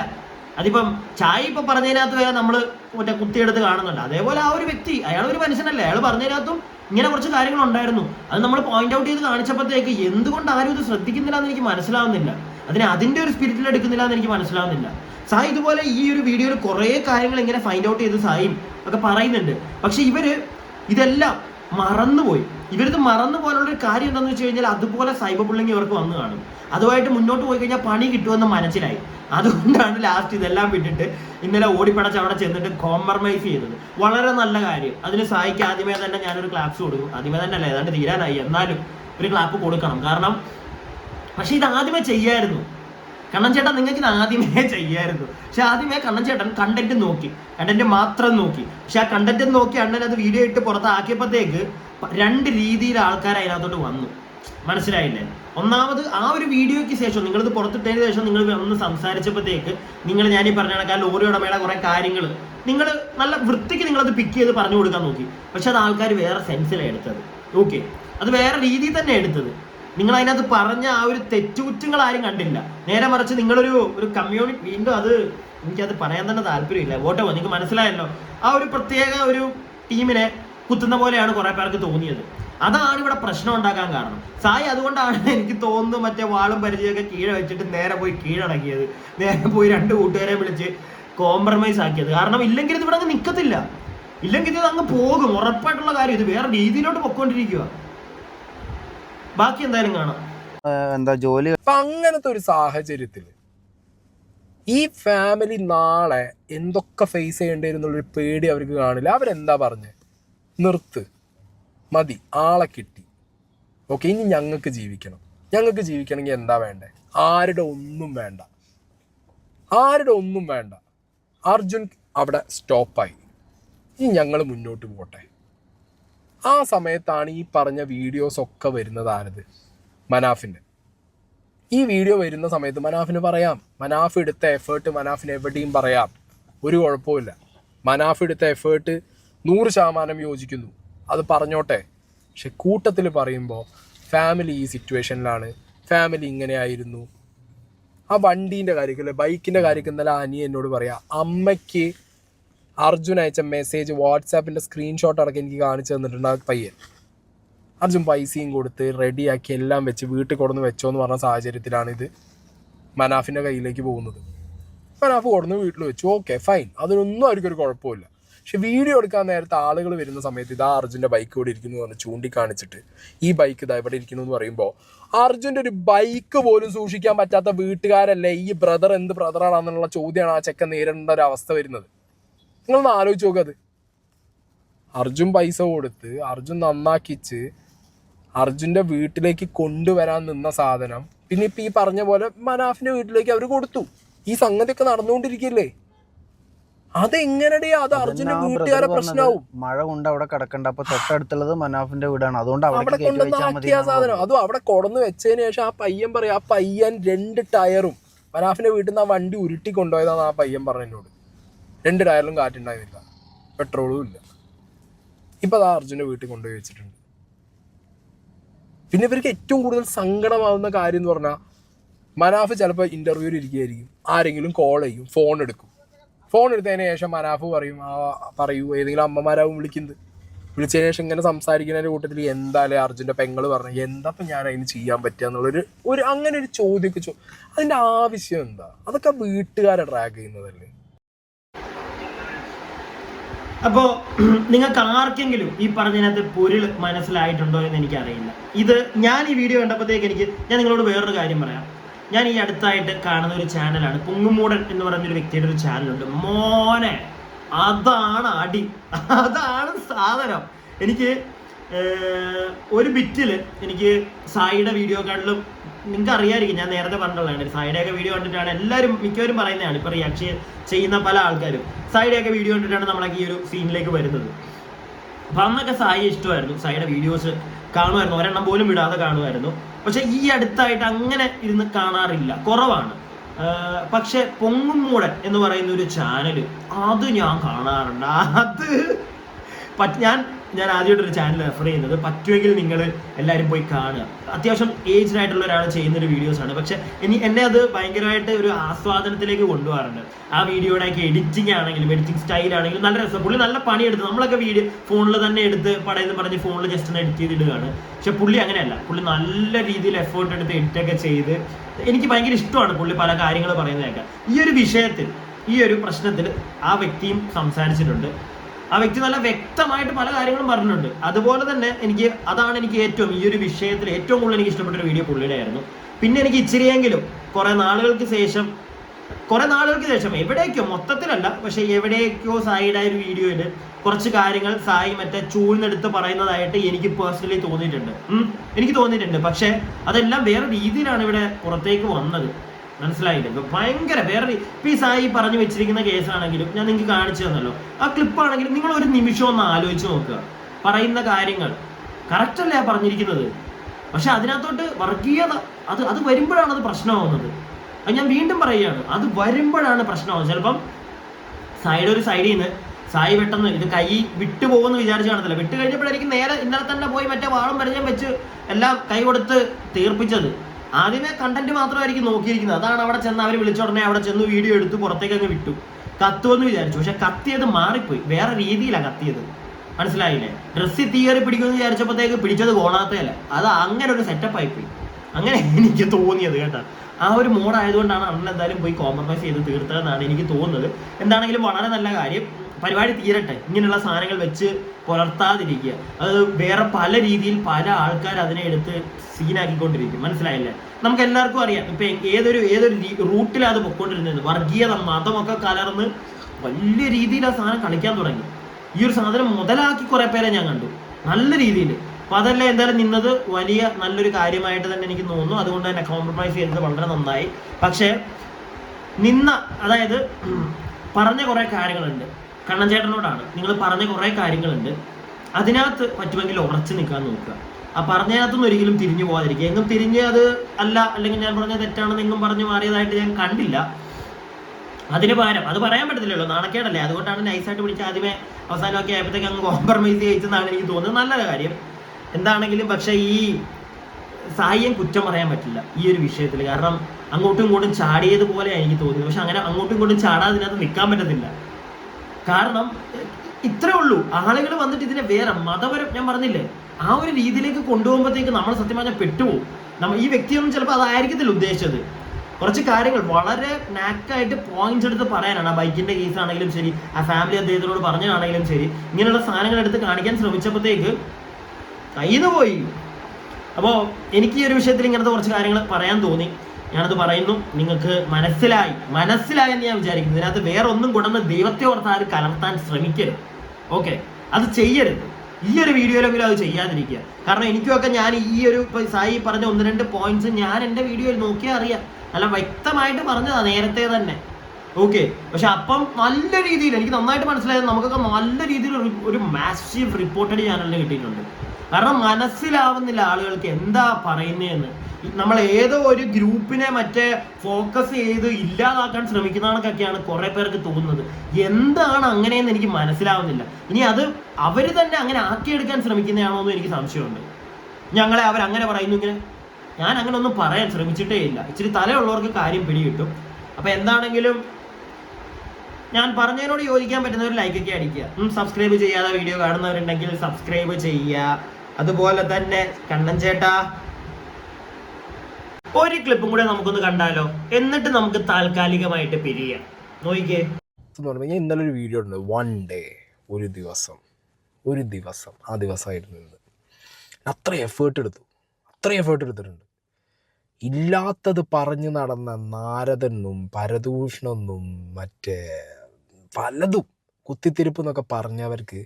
അതിപ്പം ചായ ഇപ്പൊ പറഞ്ഞതിനകത്ത് വരെ നമ്മൾ മറ്റേ കുത്തിയെടുത്ത് കാണുന്നുണ്ട്. അതേപോലെ ആ ഒരു വ്യക്തി അയാൾ ഒരു മനുഷ്യനല്ലേ? അയാൾ പറഞ്ഞതിനകത്തും ഇങ്ങനെ കുറച്ച് കാര്യങ്ങൾ ഉണ്ടായിരുന്നു അത് നമ്മൾ പോയിന്റ് ഔട്ട് ചെയ്ത് കാണിച്ചപ്പോഴത്തേക്ക് എന്തുകൊണ്ട് ആരും ഇത് ശ്രദ്ധിക്കുന്നില്ല എന്ന് എനിക്ക് മനസ്സിലാവുന്നില്ല. അതിനെ അതിന്റെ ഒരു സ്പിരിറ്റിൽ എടുക്കുന്നില്ല എന്ന് എനിക്ക് മനസ്സിലാവുന്നില്ല. സായി ഇതുപോലെ ഈ ഒരു വീഡിയോയിൽ കുറേ കാര്യങ്ങൾ ഇങ്ങനെ ഫൈൻഡ് ഔട്ട് ചെയ്ത് സായും ഒക്കെ പറയുന്നുണ്ട്. പക്ഷെ ഇവർ ഇതെല്ലാം മറന്നുപോയി. ഇവരിത് മറന്നു പോലുള്ള ഒരു കാര്യം എന്താണെന്ന് വെച്ച് കഴിഞ്ഞാൽ അതുപോലെ സൈബർ ബുള്ളിങ് ഇവർക്ക് വന്നു കാണും. അതുമായിട്ട് മുന്നോട്ട് പോയി കഴിഞ്ഞാൽ പണി കിട്ടുമെന്ന് മനസ്സിലായി. അതുകൊണ്ടാണ് ലാസ്റ്റ് ഇതെല്ലാം വിട്ടിട്ട് ഇന്നലെ ഓടിപ്പടച്ച് അവിടെ ചെന്നിട്ട് കോംപ്രമൈസ് ചെയ്തത്. വളരെ നല്ല കാര്യം. അതിന് സായിക്ക് ആദ്യമേ തന്നെ ഞാനൊരു ക്ലാപ്സ് കൊടുക്കും. ആദ്യമേ തന്നെ അല്ല? ഏതാണ്ട് തീരാനായി. എന്നാലും ഒരു ക്ലാപ്പ് കൊടുക്കണം. കാരണം പക്ഷെ ഇത് ആദ്യമേ ചെയ്യായിരുന്നു. കണ്ണൻ ചേട്ടൻ നിങ്ങൾക്ക് ഇത് ആദ്യമേ ചെയ്യായിരുന്നു. പക്ഷെ ആദ്യമേ കണ്ണൻ ചേട്ടൻ കണ്ടന്റ് നോക്കി. കണ്ടന്റ് മാത്രം നോക്കി. പക്ഷെ ആ കണ്ടന്റ് നോക്കി അണ്ണൻ അത് വീഡിയോ ഇട്ട് പുറത്താക്കിയപ്പോഴത്തേക്ക് രണ്ട് രീതിയിൽ ആൾക്കാർ അതിനകത്തോട്ട് വന്നു. മനസ്സിലായില്ലേ? ഒന്നാമത് ആ ഒരു വീഡിയോയ്ക്ക് ശേഷം നിങ്ങളിത് പുറത്തിട്ടതിന് ശേഷം നിങ്ങൾ ഒന്ന് സംസാരിച്ചപ്പോഴത്തേക്ക് നിങ്ങൾ ഞാൻ ഈ പറഞ്ഞ കണക്ക് ലോറി ഉടമയുടെ കുറെ കാര്യങ്ങൾ നിങ്ങൾ നല്ല വൃത്തിക്ക് നിങ്ങളത് പിക്ക് ചെയ്ത് പറഞ്ഞു കൊടുക്കാൻ നോക്കി. പക്ഷെ അത് ആൾക്കാർ വേറെ സെൻസിലാണ് എടുത്തത്. ഓക്കെ അത് വേറെ രീതിയിൽ തന്നെ എടുത്തത്. നിങ്ങൾ അതിനകത്ത് പറഞ്ഞ ആ ഒരു തെറ്റുകുറ്റങ്ങൾ ആരും കണ്ടില്ല. നേരെ മറിച്ച് നിങ്ങളൊരു ഒരു കമ്മ്യൂണിറ്റി വീണ്ടും അത് എനിക്കത് പറയാൻ തന്നെ താല്പര്യമില്ല. വോട്ടോ നിങ്ങൾക്ക് മനസ്സിലായല്ലോ? ആ ഒരു പ്രത്യേക ഒരു ടീമിനെ കുത്തുന്ന പോലെയാണ് കുറെ പേർക്ക് തോന്നിയത്. അതാണ് ഇവിടെ പ്രശ്നം ഉണ്ടാക്കാൻ കാരണം. സായി അതുകൊണ്ടാണ് എനിക്ക് തോന്നുന്നു മറ്റേ വാളും പരിചയമൊക്കെ കീഴെ വെച്ചിട്ട് നേരെ പോയി കീഴടക്കിയത് നേരെ പോയി രണ്ട് കൂട്ടുകാരെ വിളിച്ച് കോംപ്രമൈസ് ആക്കിയത്. കാരണം ഇല്ലെങ്കിൽ ഇത് ഇവിടെ അങ്ങ് നിൽക്കത്തില്ല ഇല്ലെങ്കിൽ ഇത് അങ്ങ് പോകും. ഉറപ്പായിട്ടുള്ള കാര്യം. ഇത് വേറെ രീതിയിലോട്ട് പൊക്കോണ്ടിരിക്കുക. ബാക്കി എന്തായാലും കാണാം. എന്താ ജോലി? അപ്പൊ അങ്ങനത്തെ ഒരു സാഹചര്യത്തിൽ ഈ ഫാമിലി നാളെ എന്തൊക്കെ ഫേസ് ചെയ്യേണ്ടി വരുന്നുള്ളൊരു പേടി അവർക്ക് കാണില്ല. അവരെന്താ പറഞ്ഞ്? നിർത്ത്. മതി. ആളെ കിട്ടി. ഓക്കെ ഇനി ഞങ്ങൾക്ക് ജീവിക്കണം. ഞങ്ങൾക്ക് ജീവിക്കണമെങ്കിൽ എന്താ വേണ്ടേ? ആരുടെ ഒന്നും വേണ്ട. ആരുടെ ഒന്നും വേണ്ട. അർജുൻ അവിടെ സ്റ്റോപ്പായി. ഇനി ഞങ്ങൾ മുന്നോട്ട് പോട്ടെ. ആ സമയത്താണ് ഈ പറഞ്ഞ വീഡിയോസ് ഒക്കെ വരുന്നത് ആരത്? മനാഫിന്റെ ഈ വീഡിയോ വരുന്ന സമയത്ത് മനാഫിന് പറയാം. മനാഫ് എടുത്ത എഫേർട്ട് മനാഫിന് എവിടെയും പറയാം. ഒരു കുഴപ്പമില്ല മനാഫ് എടുത്ത എഫേർട്ട് നൂറ് ശതമാനം യോജിക്കുന്നു. അത് പറഞ്ഞോട്ടെ. പക്ഷെ കൂട്ടത്തിൽ പറയുമ്പോൾ ഫാമിലി ഈ സിറ്റുവേഷനിലാണ് ഫാമിലി ഇങ്ങനെയായിരുന്നു. ആ വണ്ടീന്റെ കാര്യത്തിൽ ബൈക്കിന്റെ കാര്യത്തിൽ ഇന്നലെ അനി എന്നോട് പറയാം അമ്മയ്ക്ക് അർജുൻ അയച്ച മെസ്സേജ് വാട്സാപ്പിന്റെ സ്ക്രീൻഷോട്ട് അടക്കം എനിക്ക് കാണിച്ചു തന്നിട്ടുണ്ട് ആ പയ്യൻ. അർജുൻ പൈസയും കൊടുത്ത് റെഡിയാക്കി എല്ലാം വെച്ച് വീട്ടിൽ കൊടുന്ന് വെച്ചോ എന്ന് പറഞ്ഞ സാഹചര്യത്തിലാണ് ഇത് മനാഫിന്റെ കയ്യിലേക്ക് പോകുന്നത്. മനാഫ് കൊടുന്ന് വീട്ടിൽ വെച്ചു. ഓക്കെ ഫൈൻ അതിനൊന്നും അവർക്കൊരു കുഴപ്പമില്ല പക്ഷെ വീഡിയോ എടുക്കാൻ നേരത്തെ ആളുകൾ വരുന്ന സമയത്ത് ഇതാ അർജുന്റെ ബൈക്ക് ഇവിടെ ഇരിക്കുന്നു എന്ന് ചൂണ്ടിക്കാണിച്ചിട്ട്. ഈ ബൈക്ക് ഇതാ ഇവിടെ ഇരിക്കുന്നു എന്ന് പറയുമ്പോൾ അർജുന്റെ ഒരു ബൈക്ക് പോലും സൂക്ഷിക്കാൻ പറ്റാത്ത വീട്ടുകാരല്ലേ? ഈ ബ്രദർ എന്ത് ബ്രദറാണെന്നുള്ള ചോദ്യമാണ് ആ ചെക്കൻ നേരിടേണ്ട ഒരു അവസ്ഥ വരുന്നത്. നിങ്ങളൊന്ന് ആലോചിച്ച് നോക്കുക അത്. അർജുൻ പൈസ കൊടുത്ത് അർജുൻ നന്നാക്കിച്ച് അർജുന്റെ വീട്ടിലേക്ക് കൊണ്ടുവരാൻ നിന്ന സാധനം പിന്നെ ഇപ്പം ഈ പറഞ്ഞ പോലെ മനാഫിന്റെ വീട്ടിലേക്ക് അവർ കൊടുത്തു. ഈ സംഗതിയൊക്കെ നടന്നുകൊണ്ടിരിക്കില്ലേ അതെങ്ങനെടേ? അത് അർജുന്റെ വീട്ടുകാരെ പ്രശ്നമാവും മഴ കൊണ്ട് അവിടെ കിടക്കണ്ട. അപ്പൊ തൊട്ടടുത്തുള്ളത് മനാഫിന്റെ വീടാണ്. അതുകൊണ്ട് അവിടെ കൊണ്ടുവന്നാക്കിയ സാധനം. അതും അവിടെ കൊടന്ന് വെച്ചതിന് ശേഷം ആ പയ്യൻ പറയാ ആ പയ്യൻ രണ്ട് ടയറും. മനാഫിന്റെ വീട്ടിൽ നിന്ന് ആ വണ്ടി ഉരുട്ടി കൊണ്ടുപോയതാണ് ആ പയ്യൻ പറഞ്ഞ എന്നോട്. രണ്ട് ടയറിലും കാറ്റുണ്ടായിരുന്നില്ല. പെട്രോളും ഇല്ല. ഇപ്പൊ അതാ അർജുന്റെ വീട്ടിൽ കൊണ്ടുപോയി വെച്ചിട്ടുണ്ട്. പിന്നെ ഇവർക്ക് ഏറ്റവും കൂടുതൽ സങ്കടമാവുന്ന കാര്യം എന്ന് പറഞ്ഞാൽ മനാഫ് ചിലപ്പോൾ ഇന്റർവ്യൂവിൽ ഇരിക്കുകയായിരിക്കും. ആരെങ്കിലും കോൾ ചെയ്യും ഫോൺ എടുക്കും. ഫോൺ എടുത്തതിന് ശേഷം മനാഫ് പറയും പറയൂ ഏതെങ്കിലും അമ്മമാരാവും വിളിക്കുന്നത്. വിളിച്ചതിന് ശേഷം ഇങ്ങനെ സംസാരിക്കുന്നതിന്റെ കൂട്ടത്തിൽ എന്തായാലും അർജുന്റെ പെങ്ങൾ പറഞ്ഞു എന്താ ഇപ്പൊ ഞാൻ അതിന് ചെയ്യാൻ പറ്റുക എന്നുള്ളൊരു ഒരു അങ്ങനെ ഒരു ചോദ്യമൊക്കെ ചോ അതിന്റെ ആവശ്യം എന്താ? അതൊക്കെ വീട്ടുകാരെ ട്രാക്ക് ചെയ്യുന്നതല്ലേ? അപ്പോ നിങ്ങൾക്ക് ആർക്കെങ്കിലും ഈ പറഞ്ഞതിനകത്ത് പൊരുൾ മനസ്സിലായിട്ടുണ്ടോ എന്ന് എനിക്കറിയില്ല. ഇത് ഞാൻ ഈ വീഡിയോ കണ്ടപ്പോഴത്തേക്ക് എനിക്ക് ഞാൻ നിങ്ങളോട് വേറൊരു കാര്യം പറയാം. ഞാൻ ഈ അടുത്തായിട്ട് കാണുന്ന ഒരു ചാനലാണ് പുങ്ങുമൂടൻ എന്ന് പറയുന്ന ഒരു വ്യക്തിയുടെ ഒരു ചാനലുണ്ട് മോനെ അതാണ് അടി. അതാണ് സാധനം. എനിക്ക് ഒരു ബിറ്റിൽ എനിക്ക് സായിയുടെ വീഡിയോക്കാട്ടിലും നിങ്ങൾക്ക് അറിയാമായിരിക്കും ഞാൻ നേരത്തെ പറഞ്ഞിട്ടുള്ളതാണ്. സായിയുടെയൊക്കെ വീഡിയോ കണ്ടിട്ടാണ് എല്ലാവരും മിക്കവരും പറയുന്നതാണ്. ഇപ്പൊ റിയാക്ഷൻ ചെയ്യുന്ന പല ആൾക്കാരും. സായിയുടെയൊക്കെ വീഡിയോ കണ്ടിട്ടാണ് നമ്മളൊക്കെ ഈ ഒരു സീനിലേക്ക് വരുന്നത്. അപ്പൊ അന്നൊക്കെ സായി ഇഷ്ടമായിരുന്നു. സായിയുടെ വീഡിയോസ് കാണുമായിരുന്നു. ഒരെണ്ണം പോലും വിടാതെ കാണുമായിരുന്നു. പക്ഷെ ഈ അടുത്തായിട്ട് അങ്ങനെ ഇരുന്ന് കാണാറില്ല. കുറവാണ്. പക്ഷെ പൊങ്ങും മൂടൻ എന്ന് പറയുന്ന ഒരു ചാനൽ അത് ഞാൻ കാണാറുണ്ട്. അത് ഞാൻ ഞാൻ ആദ്യമായിട്ട് ഒരു ചാനൽ റെഫർ ചെയ്യുന്നത്. പറ്റുമെങ്കിൽ നിങ്ങൾ എല്ലാവരും പോയി കാണുക. അത്യാവശ്യം ഏജ്ഡ് ആയിട്ടുള്ള ഒരാൾ ചെയ്യുന്ന ഒരു വീഡിയോസ് ആണ്. പക്ഷെ ഇനി എന്നെ അത് ഭയങ്കരമായിട്ട് ഒരു ആസ്വാദനത്തിലേക്ക് കൊണ്ടുപോകാറുണ്ട്. ആ വീഡിയോയുടെ ഒക്കെ എഡിറ്റിംഗ് ആണെങ്കിലും എഡിറ്റിംഗ് സ്റ്റൈൽ ആണെങ്കിലും നല്ല രസം. പുള്ളി നല്ല പണിയെടുത്ത് നമ്മളൊക്കെ വീഡിയോ ഫോണിൽ തന്നെ എടുത്ത് പടയെന്ന് പറഞ്ഞ് ഫോണിൽ ജസ്റ്റ് ഒന്ന് എഡിറ്റ് ചെയ്തിടുകയാണ്. പക്ഷെ പുള്ളി അങ്ങനെയല്ല. പുള്ളി നല്ല രീതിയിൽ എഫേർട്ട് എടുത്ത് എഡിറ്റ് ഒക്കെ ചെയ്ത് എനിക്ക് ഭയങ്കര ഇഷ്ടമാണ് പുള്ളി പല കാര്യങ്ങൾ പറയുന്നതൊക്കെ. ഈ ഒരു വിഷയത്തിൽ ഈ ഒരു പ്രശ്നത്തിൽ ആ വ്യക്തിയും സംസാരിച്ചിട്ടുണ്ട്. ആ വ്യക്തി നല്ല വ്യക്തമായിട്ട് പല കാര്യങ്ങളും പറഞ്ഞിട്ടുണ്ട്. അതുപോലെ തന്നെ എനിക്ക് അതാണ് എനിക്ക് ഏറ്റവും ഈ ഒരു വിഷയത്തിൽ ഏറ്റവും കൂടുതൽ എനിക്ക് ഇഷ്ടപ്പെട്ട ഒരു വീഡിയോ പുള്ളിയുടെ ആയിരുന്നു പിന്നെ എനിക്ക് ഇച്ചിരിയെങ്കിലും കുറെ നാളുകൾക്ക് ശേഷം കുറെ നാളുകൾക്ക് ശേഷം എവിടേക്കോ മൊത്തത്തിലല്ല പക്ഷെ എവിടേക്കോ സായിയുടെ ഒരു വീഡിയോയിൽ കുറച്ച് കാര്യങ്ങൾ സായി മറ്റേ ചൂഴ്ന്നെടുത്ത് പറയുന്നതായിട്ട് എനിക്ക് പേഴ്സണലി തോന്നിയിട്ടുണ്ട്. എനിക്ക് തോന്നിയിട്ടുണ്ട്. പക്ഷെ അതെല്ലാം വേറെ രീതിയിലാണ് ഇവിടെ പുറത്തേക്ക് വന്നത്. മനസ്സിലായില്ല? ഭയങ്കര വേറെ ഇപ്പൊ ഈ സായി പറഞ്ഞു വെച്ചിരിക്കുന്ന കേസാണെങ്കിലും ഞാൻ നിങ്ങൾക്ക് കാണിച്ചു തന്നല്ലോ. ആ ക്ലിപ്പാണെങ്കിലും നിങ്ങൾ ഒരു നിമിഷം ഒന്ന് ആലോചിച്ച് നോക്കുക. പറയുന്ന കാര്യങ്ങൾ. കറക്റ്റ് അല്ലേ ആ പറഞ്ഞിരിക്കുന്നത്? പക്ഷെ അതിനകത്തോട്ട് വർഗീയത അത് അത് വരുമ്പോഴാണ് അത് പ്രശ്നമാവുന്നത്. അത് ഞാൻ വീണ്ടും പറയുകയാണ്. അത് വരുമ്പോഴാണ് പ്രശ്നമാവുന്നത്. ചിലപ്പം സായിയുടെ ഒരു സൈഡിൽ നിന്ന് സായി പെട്ടെന്ന് ഇത് കൈ വിട്ടു പോകുമെന്ന് വിചാരിച്ചു കാണത്തില്ല. വിട്ട് കഴിഞ്ഞപ്പോഴായിരിക്കും നേരെ ഇന്നലെ തന്നെ പോയി മറ്റേ വാളും പരിചയം വെച്ച് എല്ലാം കൈ കൊടുത്ത് തീർപ്പിച്ചത്. ആദ്യമേ കണ്ടന്റ് മാത്രമായിരിക്കും നോക്കിയിരിക്കുന്നത്. അതാണ് അവിടെ ചെന്ന് അവർ വിളിച്ചുടനെ അവിടെ ചെന്ന് വീഡിയോ എടുത്ത് പുറത്തേക്ക് അങ്ങ് വിട്ടു. കത്തുമെന്ന് വിചാരിച്ചു. പക്ഷെ കത്തിയത് മാറിപ്പോയി. വേറെ രീതിയിലാണ് കത്തിയത്. മനസ്സിലായില്ലേ? ഡ്രസ്സ് തീയറി പിടിക്കുമെന്ന് വിചാരിച്ചപ്പോഴത്തേക്ക് പിടിച്ചത് കോണാത്തയല്ല? അത് അങ്ങനെ ഒരു സെറ്റപ്പ് ആയിപ്പോയി. അങ്ങനെ എനിക്ക് തോന്നിയത് കേട്ടോ. ആ ഒരു മോഡായതുകൊണ്ടാണ് അണ്ണൻ എന്തായാലും പോയി കോംപ്രമൈസ് ചെയ്ത് തീർത്തതെന്നാണ് എനിക്ക് തോന്നുന്നത്. എന്താണെങ്കിലും വളരെ നല്ല കാര്യം. പരിപാടി തീരട്ടെ. ഇങ്ങനെയുള്ള സാധനങ്ങൾ വെച്ച് പുലർത്താതിരിക്കുക. അത് വേറെ പല രീതിയിൽ പല ആൾക്കാർ അതിനെ എടുത്ത് സീനാക്കിക്കൊണ്ടിരിക്കും. മനസ്സിലായില്ലേ? നമുക്ക് എല്ലാവർക്കും അറിയാം. ഇപ്പൊ ഏതൊരു ഏതൊരു റൂട്ടിലാണ് അത് പൊക്കോണ്ടിരുന്നത് വർഗീയത മതമൊക്കെ കലർന്ന് വലിയ രീതിയിൽ ആ സാധനം കളിക്കാൻ തുടങ്ങി. ഈ ഒരു സാധനം മുതലാക്കി കുറെ പേരെ ഞാൻ കണ്ടു. നല്ല രീതിയിൽ. അപ്പൊ അതെല്ലാം എന്തായാലും നിന്നത് വലിയ നല്ലൊരു കാര്യമായിട്ട് തന്നെ എനിക്ക് തോന്നുന്നു. അതുകൊണ്ട് തന്നെ കോംപ്രമൈസ് ചെയ്തത് വളരെ നന്നായി. പക്ഷേ നിന്ന അതായത് പറഞ്ഞ കുറെ കാര്യങ്ങളുണ്ട്. കണ്ണൻ ചേട്ടനോടാണ് നിങ്ങൾ പറഞ്ഞ കുറേ കാര്യങ്ങളുണ്ട്. അതിനകത്ത് പറ്റുമെങ്കിൽ ഉറച്ച് നിൽക്കാൻ നോക്കുക. ആ പറഞ്ഞതിനകത്തൊന്നും ഒരിക്കലും തിരിഞ്ഞു പോകാതിരിക്കുക. എങ്ങും തിരിഞ്ഞ് അത് അല്ല അല്ലെങ്കിൽ ഞാൻ പറഞ്ഞ തെറ്റാണെന്ന് എങ്ങും പറഞ്ഞു മാറിയതായിട്ട് ഞാൻ കണ്ടില്ല. അതിന് പകരം അത് പറയാൻ പറ്റത്തില്ലല്ലോ നാണക്കേടല്ലേ? അതുകൊണ്ടാണ് നൈസായിട്ട് പിടിച്ച് ആദ്യമേ അവസാനമൊക്കെ ആയപ്പോഴത്തേക്ക് അങ്ങ് കോംപ്രമൈസ് ചെയ്യിച്ചെന്നാണ് എനിക്ക് തോന്നുന്നത്. നല്ല കാര്യം. എന്താണെങ്കിലും പക്ഷേ ഈ സായിയും കുറ്റം പറയാൻ പറ്റില്ല ഈ ഒരു വിഷയത്തിൽ. കാരണം അങ്ങോട്ടും ഇങ്ങോട്ടും ചാടിയതുപോലെ എനിക്ക് തോന്നിയത്. പക്ഷെ അങ്ങനെ അങ്ങോട്ടും ഇങ്ങോട്ടും ചാടാതിനകത്ത് നിൽക്കാൻ പറ്റത്തില്ല. കാരണം ഇത്രേ ഉള്ളൂ. ആളുകൾ വന്നിട്ട് ഇതിനെ വേറെ മതപരം ഞാൻ പറഞ്ഞില്ലേ? ആ ഒരു രീതിയിലേക്ക് കൊണ്ടുപോകുമ്പോഴത്തേക്ക് നമ്മൾ സത്യം പറഞ്ഞാൽ പെട്ടുപോകും. നമ്മൾ ഈ വ്യക്തിയൊന്നും ചിലപ്പോൾ അതായിരിക്കത്തില്ല ഉദ്ദേശിച്ചത്. കുറച്ച് കാര്യങ്ങൾ വളരെ നാക്കായിട്ട് പോയിന്റ്സ് എടുത്ത് പറയാനാണ്. ആ ബൈക്കിന്റെ കേസ് ആണെങ്കിലും ശരി ആ ഫാമിലി അദ്ദേഹത്തിനോട് പറഞ്ഞതാണെങ്കിലും ശരി ഇങ്ങനെയുള്ള സാധനങ്ങൾ എടുത്ത് കാണിക്കാൻ ശ്രമിച്ചപ്പോഴത്തേക്ക് കയ്യിൽ പോയി. അപ്പോൾ എനിക്ക് ഈ ഒരു വിഷയത്തിൽ ഇങ്ങനത്തെ കുറച്ച് കാര്യങ്ങൾ പറയാൻ തോന്നി. ഞാനത് പറയുന്നു. നിങ്ങൾക്ക് മനസ്സിലായി. മനസ്സിലായി എന്ന് ഞാൻ വിചാരിക്കുന്നു. ഇതിനകത്ത് വേറെ ഒന്നും കൊണ്ടുവന്ന് ദൈവത്തെ ഓർത്ത് ആരും കലർത്താൻ ശ്രമിക്കരുത്. ഓക്കെ? അത് ചെയ്യരുത്. ഈ ഒരു വീഡിയോയിലെങ്കിലും അത് ചെയ്യാതിരിക്കുക. കാരണം എനിക്കൊക്കെ ഞാൻ ഈ ഒരു സായി പറഞ്ഞ ഒന്ന് രണ്ട് പോയിന്റ്സ് ഞാൻ എന്റെ വീഡിയോയിൽ നോക്കിയാൽ അറിയാം. നല്ല വ്യക്തമായിട്ട് പറഞ്ഞതാ നേരത്തെ തന്നെ. ഓക്കെ? പക്ഷെ അപ്പം നല്ല രീതിയിൽ എനിക്ക് നന്നായിട്ട് മനസ്സിലായത് നമുക്കൊക്കെ നല്ല രീതിയിൽ ഒരു- മാസീവ് റിപ്പോർട്ടഡ് ചാനലിന് കിട്ടിയിട്ടുണ്ട്. കാരണം മനസ്സിലാവുന്നില്ല ആളുകൾക്ക് എന്താ പറയുന്നതെന്ന്. നമ്മൾ ഏതോ ഒരു ഗ്രൂപ്പിനെ മറ്റേ ഫോക്കസ് ചെയ്ത് ഇല്ലാതാക്കാൻ ശ്രമിക്കുന്ന കണക്കൊക്കെയാണ് കുറെ പേർക്ക് തോന്നുന്നത്. എന്താണ് അങ്ങനെയെന്ന് എനിക്ക് മനസ്സിലാവുന്നില്ല. ഇനി അത് അവർ തന്നെ അങ്ങനെ ആക്കിയെടുക്കാൻ ശ്രമിക്കുന്നതാണോ എന്ന് എനിക്ക് സംശയമുണ്ട്. ഞങ്ങളെ അവർ അങ്ങനെ പറയുന്നു ഇങ്ങനെ. ഞാൻ അങ്ങനെ ഒന്നും പറയാൻ ശ്രമിച്ചിട്ടേ ഇല്ല. ഇച്ചിരി തലയുള്ളവർക്ക് കാര്യം പിടികിട്ടും. അപ്പൊ എന്താണെങ്കിലും ഞാൻ പറഞ്ഞതിനോട് യോജിക്കാൻ പറ്റുന്ന ഒരു ലൈക്കൊക്കെ അടിക്കുക. സബ്സ്ക്രൈബ് ചെയ്യാതെ വീഡിയോ കാണുന്നവരുണ്ടെങ്കിൽ സബ്സ്ക്രൈബ് ചെയ്യുക. അതുപോലെ തന്നെ കണ്ണൻ ചേട്ടാ ഒരു ക്ലിപ്പും കൂടെ നമുക്കൊന്ന് കണ്ടാലോ? എന്നിട്ട് നമുക്ക് താൽക്കാലികമായിട്ട് പിരിയാം. നോക്കിക്കേ. ഞാൻ ഇന്നലെ ഒരു വീഡിയോ ഉണ്ട്. വൺ ഡേ ഒരു ദിവസം. ഒരു ദിവസം. ആ ദിവസമായിരുന്നു ഇന്ന്. അത്ര എഫേർട്ട് എടുത്തു. അത്ര എഫേർട്ട് എടുത്തിട്ടുണ്ട്. ഇല്ലാത്തത് പറഞ്ഞു നടന്ന നാരദനും പരദൂഷണെന്നും മറ്റേ പലതും കുത്തിത്തിരിപ്പ് എന്നൊക്കെ പറഞ്ഞവർക്ക്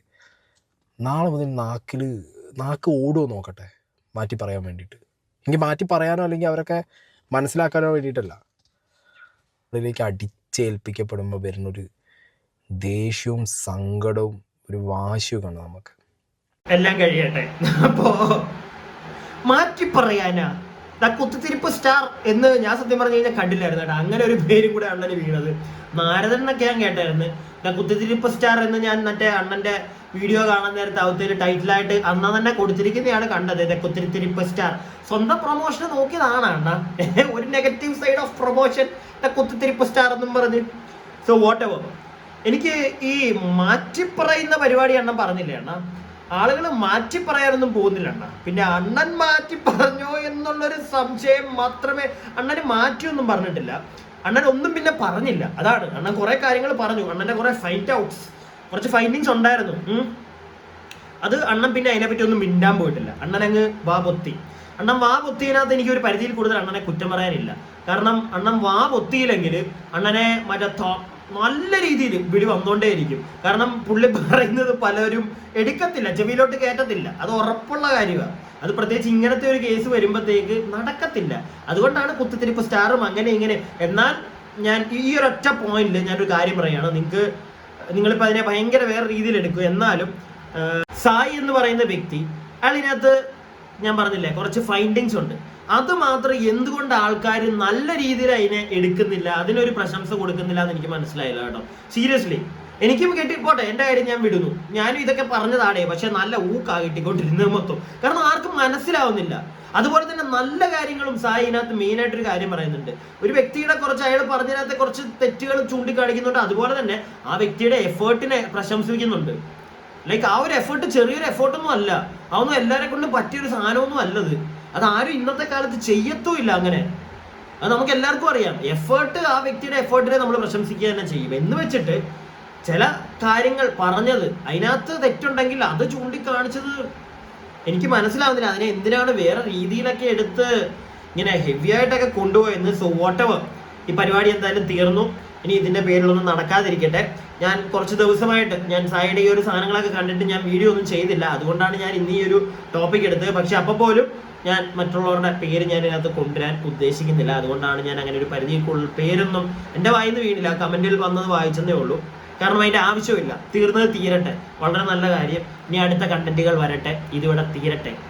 നാളെ മുതൽ നാക്കിൽ നാക്ക് ഓടുമോ നോക്കട്ടെ? മാറ്റി പറയാൻ വേണ്ടിയിട്ട്. എനിക്ക് മാറ്റി പറയാനോ അല്ലെങ്കിൽ അവരൊക്കെ മനസ്സിലാക്കാനോ വേണ്ടിയിട്ടല്ല. അതിലേക്ക് അടിച്ചേൽപ്പിക്കപ്പെടുമ്പോൾ വരുന്നൊരു ദേഷ്യവും സങ്കടവും ഒരു വാശിയൊക്കെയാണ് നമുക്ക്. എല്ലാം കഴിയട്ടെ. അപ്പോ മാറ്റി പറയാനാ. ദാ കുത്തിത്തിരിപ്പ് സ്റ്റാർ എന്ന് ഞാൻ സത്യം പറഞ്ഞു കഴിഞ്ഞാൽ കണ്ടില്ലായിരുന്നു കേട്ടോ. അങ്ങനെ ഒരു പേരും കൂടെ അണ്ണന് വീണത്. നാരദൻ എന്നൊക്കെ ഞാൻ കേട്ടായിരുന്നു. ദാ കുത്തിത്തിരിപ്പ് സ്റ്റാർ എന്ന് ഞാൻ മറ്റേ അണ്ണന്റെ വീഡിയോ കാണാൻ നേരത്തെ അവത്തിൽ ടൈറ്റിലായിട്ട് അന്ന് തന്നെ കൊടുത്തിരിക്കുന്നതാണ് കണ്ടത്. ദാ കുത്തിരിത്തിരിപ്പ് സ്റ്റാർ സ്വന്തം പ്രൊമോഷൻ നോക്കിയതാണ് അണ്ണ ഒരു നെഗറ്റീവ് സൈഡ് ഓഫ് പ്രൊമോഷൻ കുത്തിത്തിരിപ്പ് സ്റ്റാർ എന്നും പറഞ്ഞ്. സോ വാട്ട് എവർ എനിക്ക് ഈ മാറ്റി പറയുന്ന പരിപാടി അണ്ണൻ പറഞ്ഞില്ലേ അണ്ണ ആളുകൾ മാറ്റി പറയാനൊന്നും പോകുന്നില്ല അണ്ണ പിന്നെ അണ്ണൻ മാറ്റി പറഞ്ഞോ എന്നുള്ളൊരു സംശയം മാത്രമേ അണ്ണന് മാറ്റിയൊന്നും പറഞ്ഞിട്ടില്ല. അണ്ണൻ ഒന്നും പിന്നെ പറഞ്ഞില്ല. അതാണ്. അണ്ണൻ കുറെ കാര്യങ്ങൾ പറഞ്ഞു. അണ്ണന്റെ കുറെ ഫൈറ്റ് ഔട്ട്സ് കുറച്ച് ഫൈൻഡിങ്സ് ഉണ്ടായിരുന്നു. അത് അണ്ണൻ പിന്നെ അതിനെപ്പറ്റി ഒന്നും മിണ്ടാൻ പോയിട്ടില്ല. അണ്ണൻ അങ്ങ് വാ പൊത്തി. അണ്ണൻ വാ പൊത്തിയതിനകത്ത് എനിക്ക് ഒരു പരിധിയിൽ കൂടുതൽ അണ്ണനെ കുറ്റം പറയാനില്ല. കാരണം അണ്ണൻ വാ പൊത്തിയില്ലെങ്കിൽ അണ്ണനെ മറ്റേ നല്ല രീതിയിൽ വിളി വന്നുകൊണ്ടേയിരിക്കും കാരണം പുള്ളി പറയുന്നത് പലരും എടുക്കത്തില്ല ചെവിയിലോട്ട് കയറ്റത്തില്ല അത് ഉറപ്പുള്ള കാര്യമാണ് അത് പ്രത്യേകിച്ച് ഇങ്ങനത്തെ ഒരു കേസ് വരുമ്പോഴത്തേക്ക് നടക്കത്തില്ല. അതുകൊണ്ടാണ് കുത്തിത്തിരിപ്പ് സ്റ്റാറും അങ്ങനെ ഇങ്ങനെ. എന്നാൽ ഞാൻ ഈ ഒരൊറ്റ പോയിന്റിൽ ഞാനൊരു കാര്യം പറയുകയാണ് നിങ്ങൾക്ക് നിങ്ങളിപ്പോൾ അതിനെ ഭയങ്കര വേറെ രീതിയിൽ എടുക്കും. എന്നാലും സായി എന്ന് പറയുന്ന വ്യക്തി അതിനകത്ത് ഞാൻ പറഞ്ഞില്ലേ കുറച്ച് ഫൈൻഡിങ്സ് ഉണ്ട്. അത് മാത്രം എന്തുകൊണ്ട് ആൾക്കാർ നല്ല രീതിയിൽ അതിനെ എടുക്കുന്നില്ല അതിനൊരു പ്രശംസ കൊടുക്കുന്നില്ല എന്ന് എനിക്ക് മനസ്സിലായില്ല കേട്ടോ. സീരിയസ്ലി എനിക്കും കെട്ടിപ്പോട്ടെ എന്റെ കാര്യം ഞാൻ വിടുന്നു. ഞാനും ഇതൊക്കെ പറഞ്ഞതാടേ പക്ഷെ നല്ല ഊക്കാ കിട്ടിക്കൊണ്ടിരുന്നത് മൊത്തം. കാരണം ആർക്കും മനസ്സിലാവുന്നില്ല. അതുപോലെ തന്നെ നല്ല കാര്യങ്ങളും സായി ഇതിനകത്ത് മെയിൻ ആയിട്ടൊരു കാര്യം പറയുന്നുണ്ട്. ഒരു വ്യക്തിയുടെ കുറച്ച് അയാൾ പറഞ്ഞതിനകത്ത് കുറച്ച് തെറ്റുകൾ ചൂണ്ടിക്കാണിക്കുന്നുണ്ട്. അതുപോലെ തന്നെ ആ വ്യക്തിയുടെ എഫേർട്ടിനെ പ്രശംസിക്കുന്നുണ്ട്. ലൈക്ക് ആ ഒരു എഫേർട്ട് ചെറിയൊരു എഫേർട്ടൊന്നും അല്ല. അതൊന്നും എല്ലാരെ കൊണ്ടും പറ്റിയൊരു സാധനമൊന്നും അല്ലത്. അത് ആരും ഇന്നത്തെ കാലത്ത് ചെയ്യത്തുമില്ല അങ്ങനെ. അത് നമുക്ക് എല്ലാവർക്കും അറിയാം. എഫേർട്ട് ആ വ്യക്തിയുടെ എഫേർട്ടിനെ നമ്മൾ പ്രശംസിക്കുക തന്നെ ചെയ്യും. എന്ന് വെച്ചിട്ട് ചില കാര്യങ്ങൾ പറഞ്ഞത് അതിനകത്ത് തെറ്റുണ്ടെങ്കിൽ അത് ചൂണ്ടിക്കാണിച്ചത് എനിക്ക് മനസ്സിലാവുന്നില്ല. അതിനെ എന്തിനാണ് വേറെ രീതിയിലൊക്കെ എടുത്ത് ഇങ്ങനെ ഹെവി ആയിട്ടൊക്കെ കൊണ്ടുപോയെന്ന്? സോ വാട്ടവർ ഈ പരിപാടി എന്തായാലും തീർന്നു. ഇനി ഇതിന്റെ പേരിലൊന്നും നടക്കാതിരിക്കട്ടെ. ഞാൻ കുറച്ച് ദിവസമായിട്ട് ഞാൻ സായിയുടെ ഈ ഒരു സാധനങ്ങളൊക്കെ കണ്ടിട്ട് ഞാൻ വീഡിയോ ഒന്നും ചെയ്തില്ല. അതുകൊണ്ടാണ് ഞാൻ ഇന്ന് ഈ ഒരു ടോപ്പിക് എടുത്തത്. പക്ഷെ അപ്പോൾ പോലും ഞാൻ മറ്റുള്ളവരുടെ പേര് ഞാൻ ഇതിനകത്ത് കൊണ്ടുവരാൻ ഉദ്ദേശിക്കുന്നില്ല. അതുകൊണ്ടാണ് ഞാൻ അങ്ങനെ ഒരു പരിധിക്കുള്ള പേരൊന്നും എന്റെ വായിന്ന് വീണില്ല. കമന്റിൽ വന്നത് വായിച്ചതേ ഉള്ളൂ. കാരണം അതിന്റെ ആവശ്യമില്ല. തീർന്നത് തീരട്ടെ. വളരെ നല്ല കാര്യം. ഇനി അടുത്ത കണ്ടന്റുകൾ വരട്ടെ. ഇതിവിടെ തീരട്ടെ.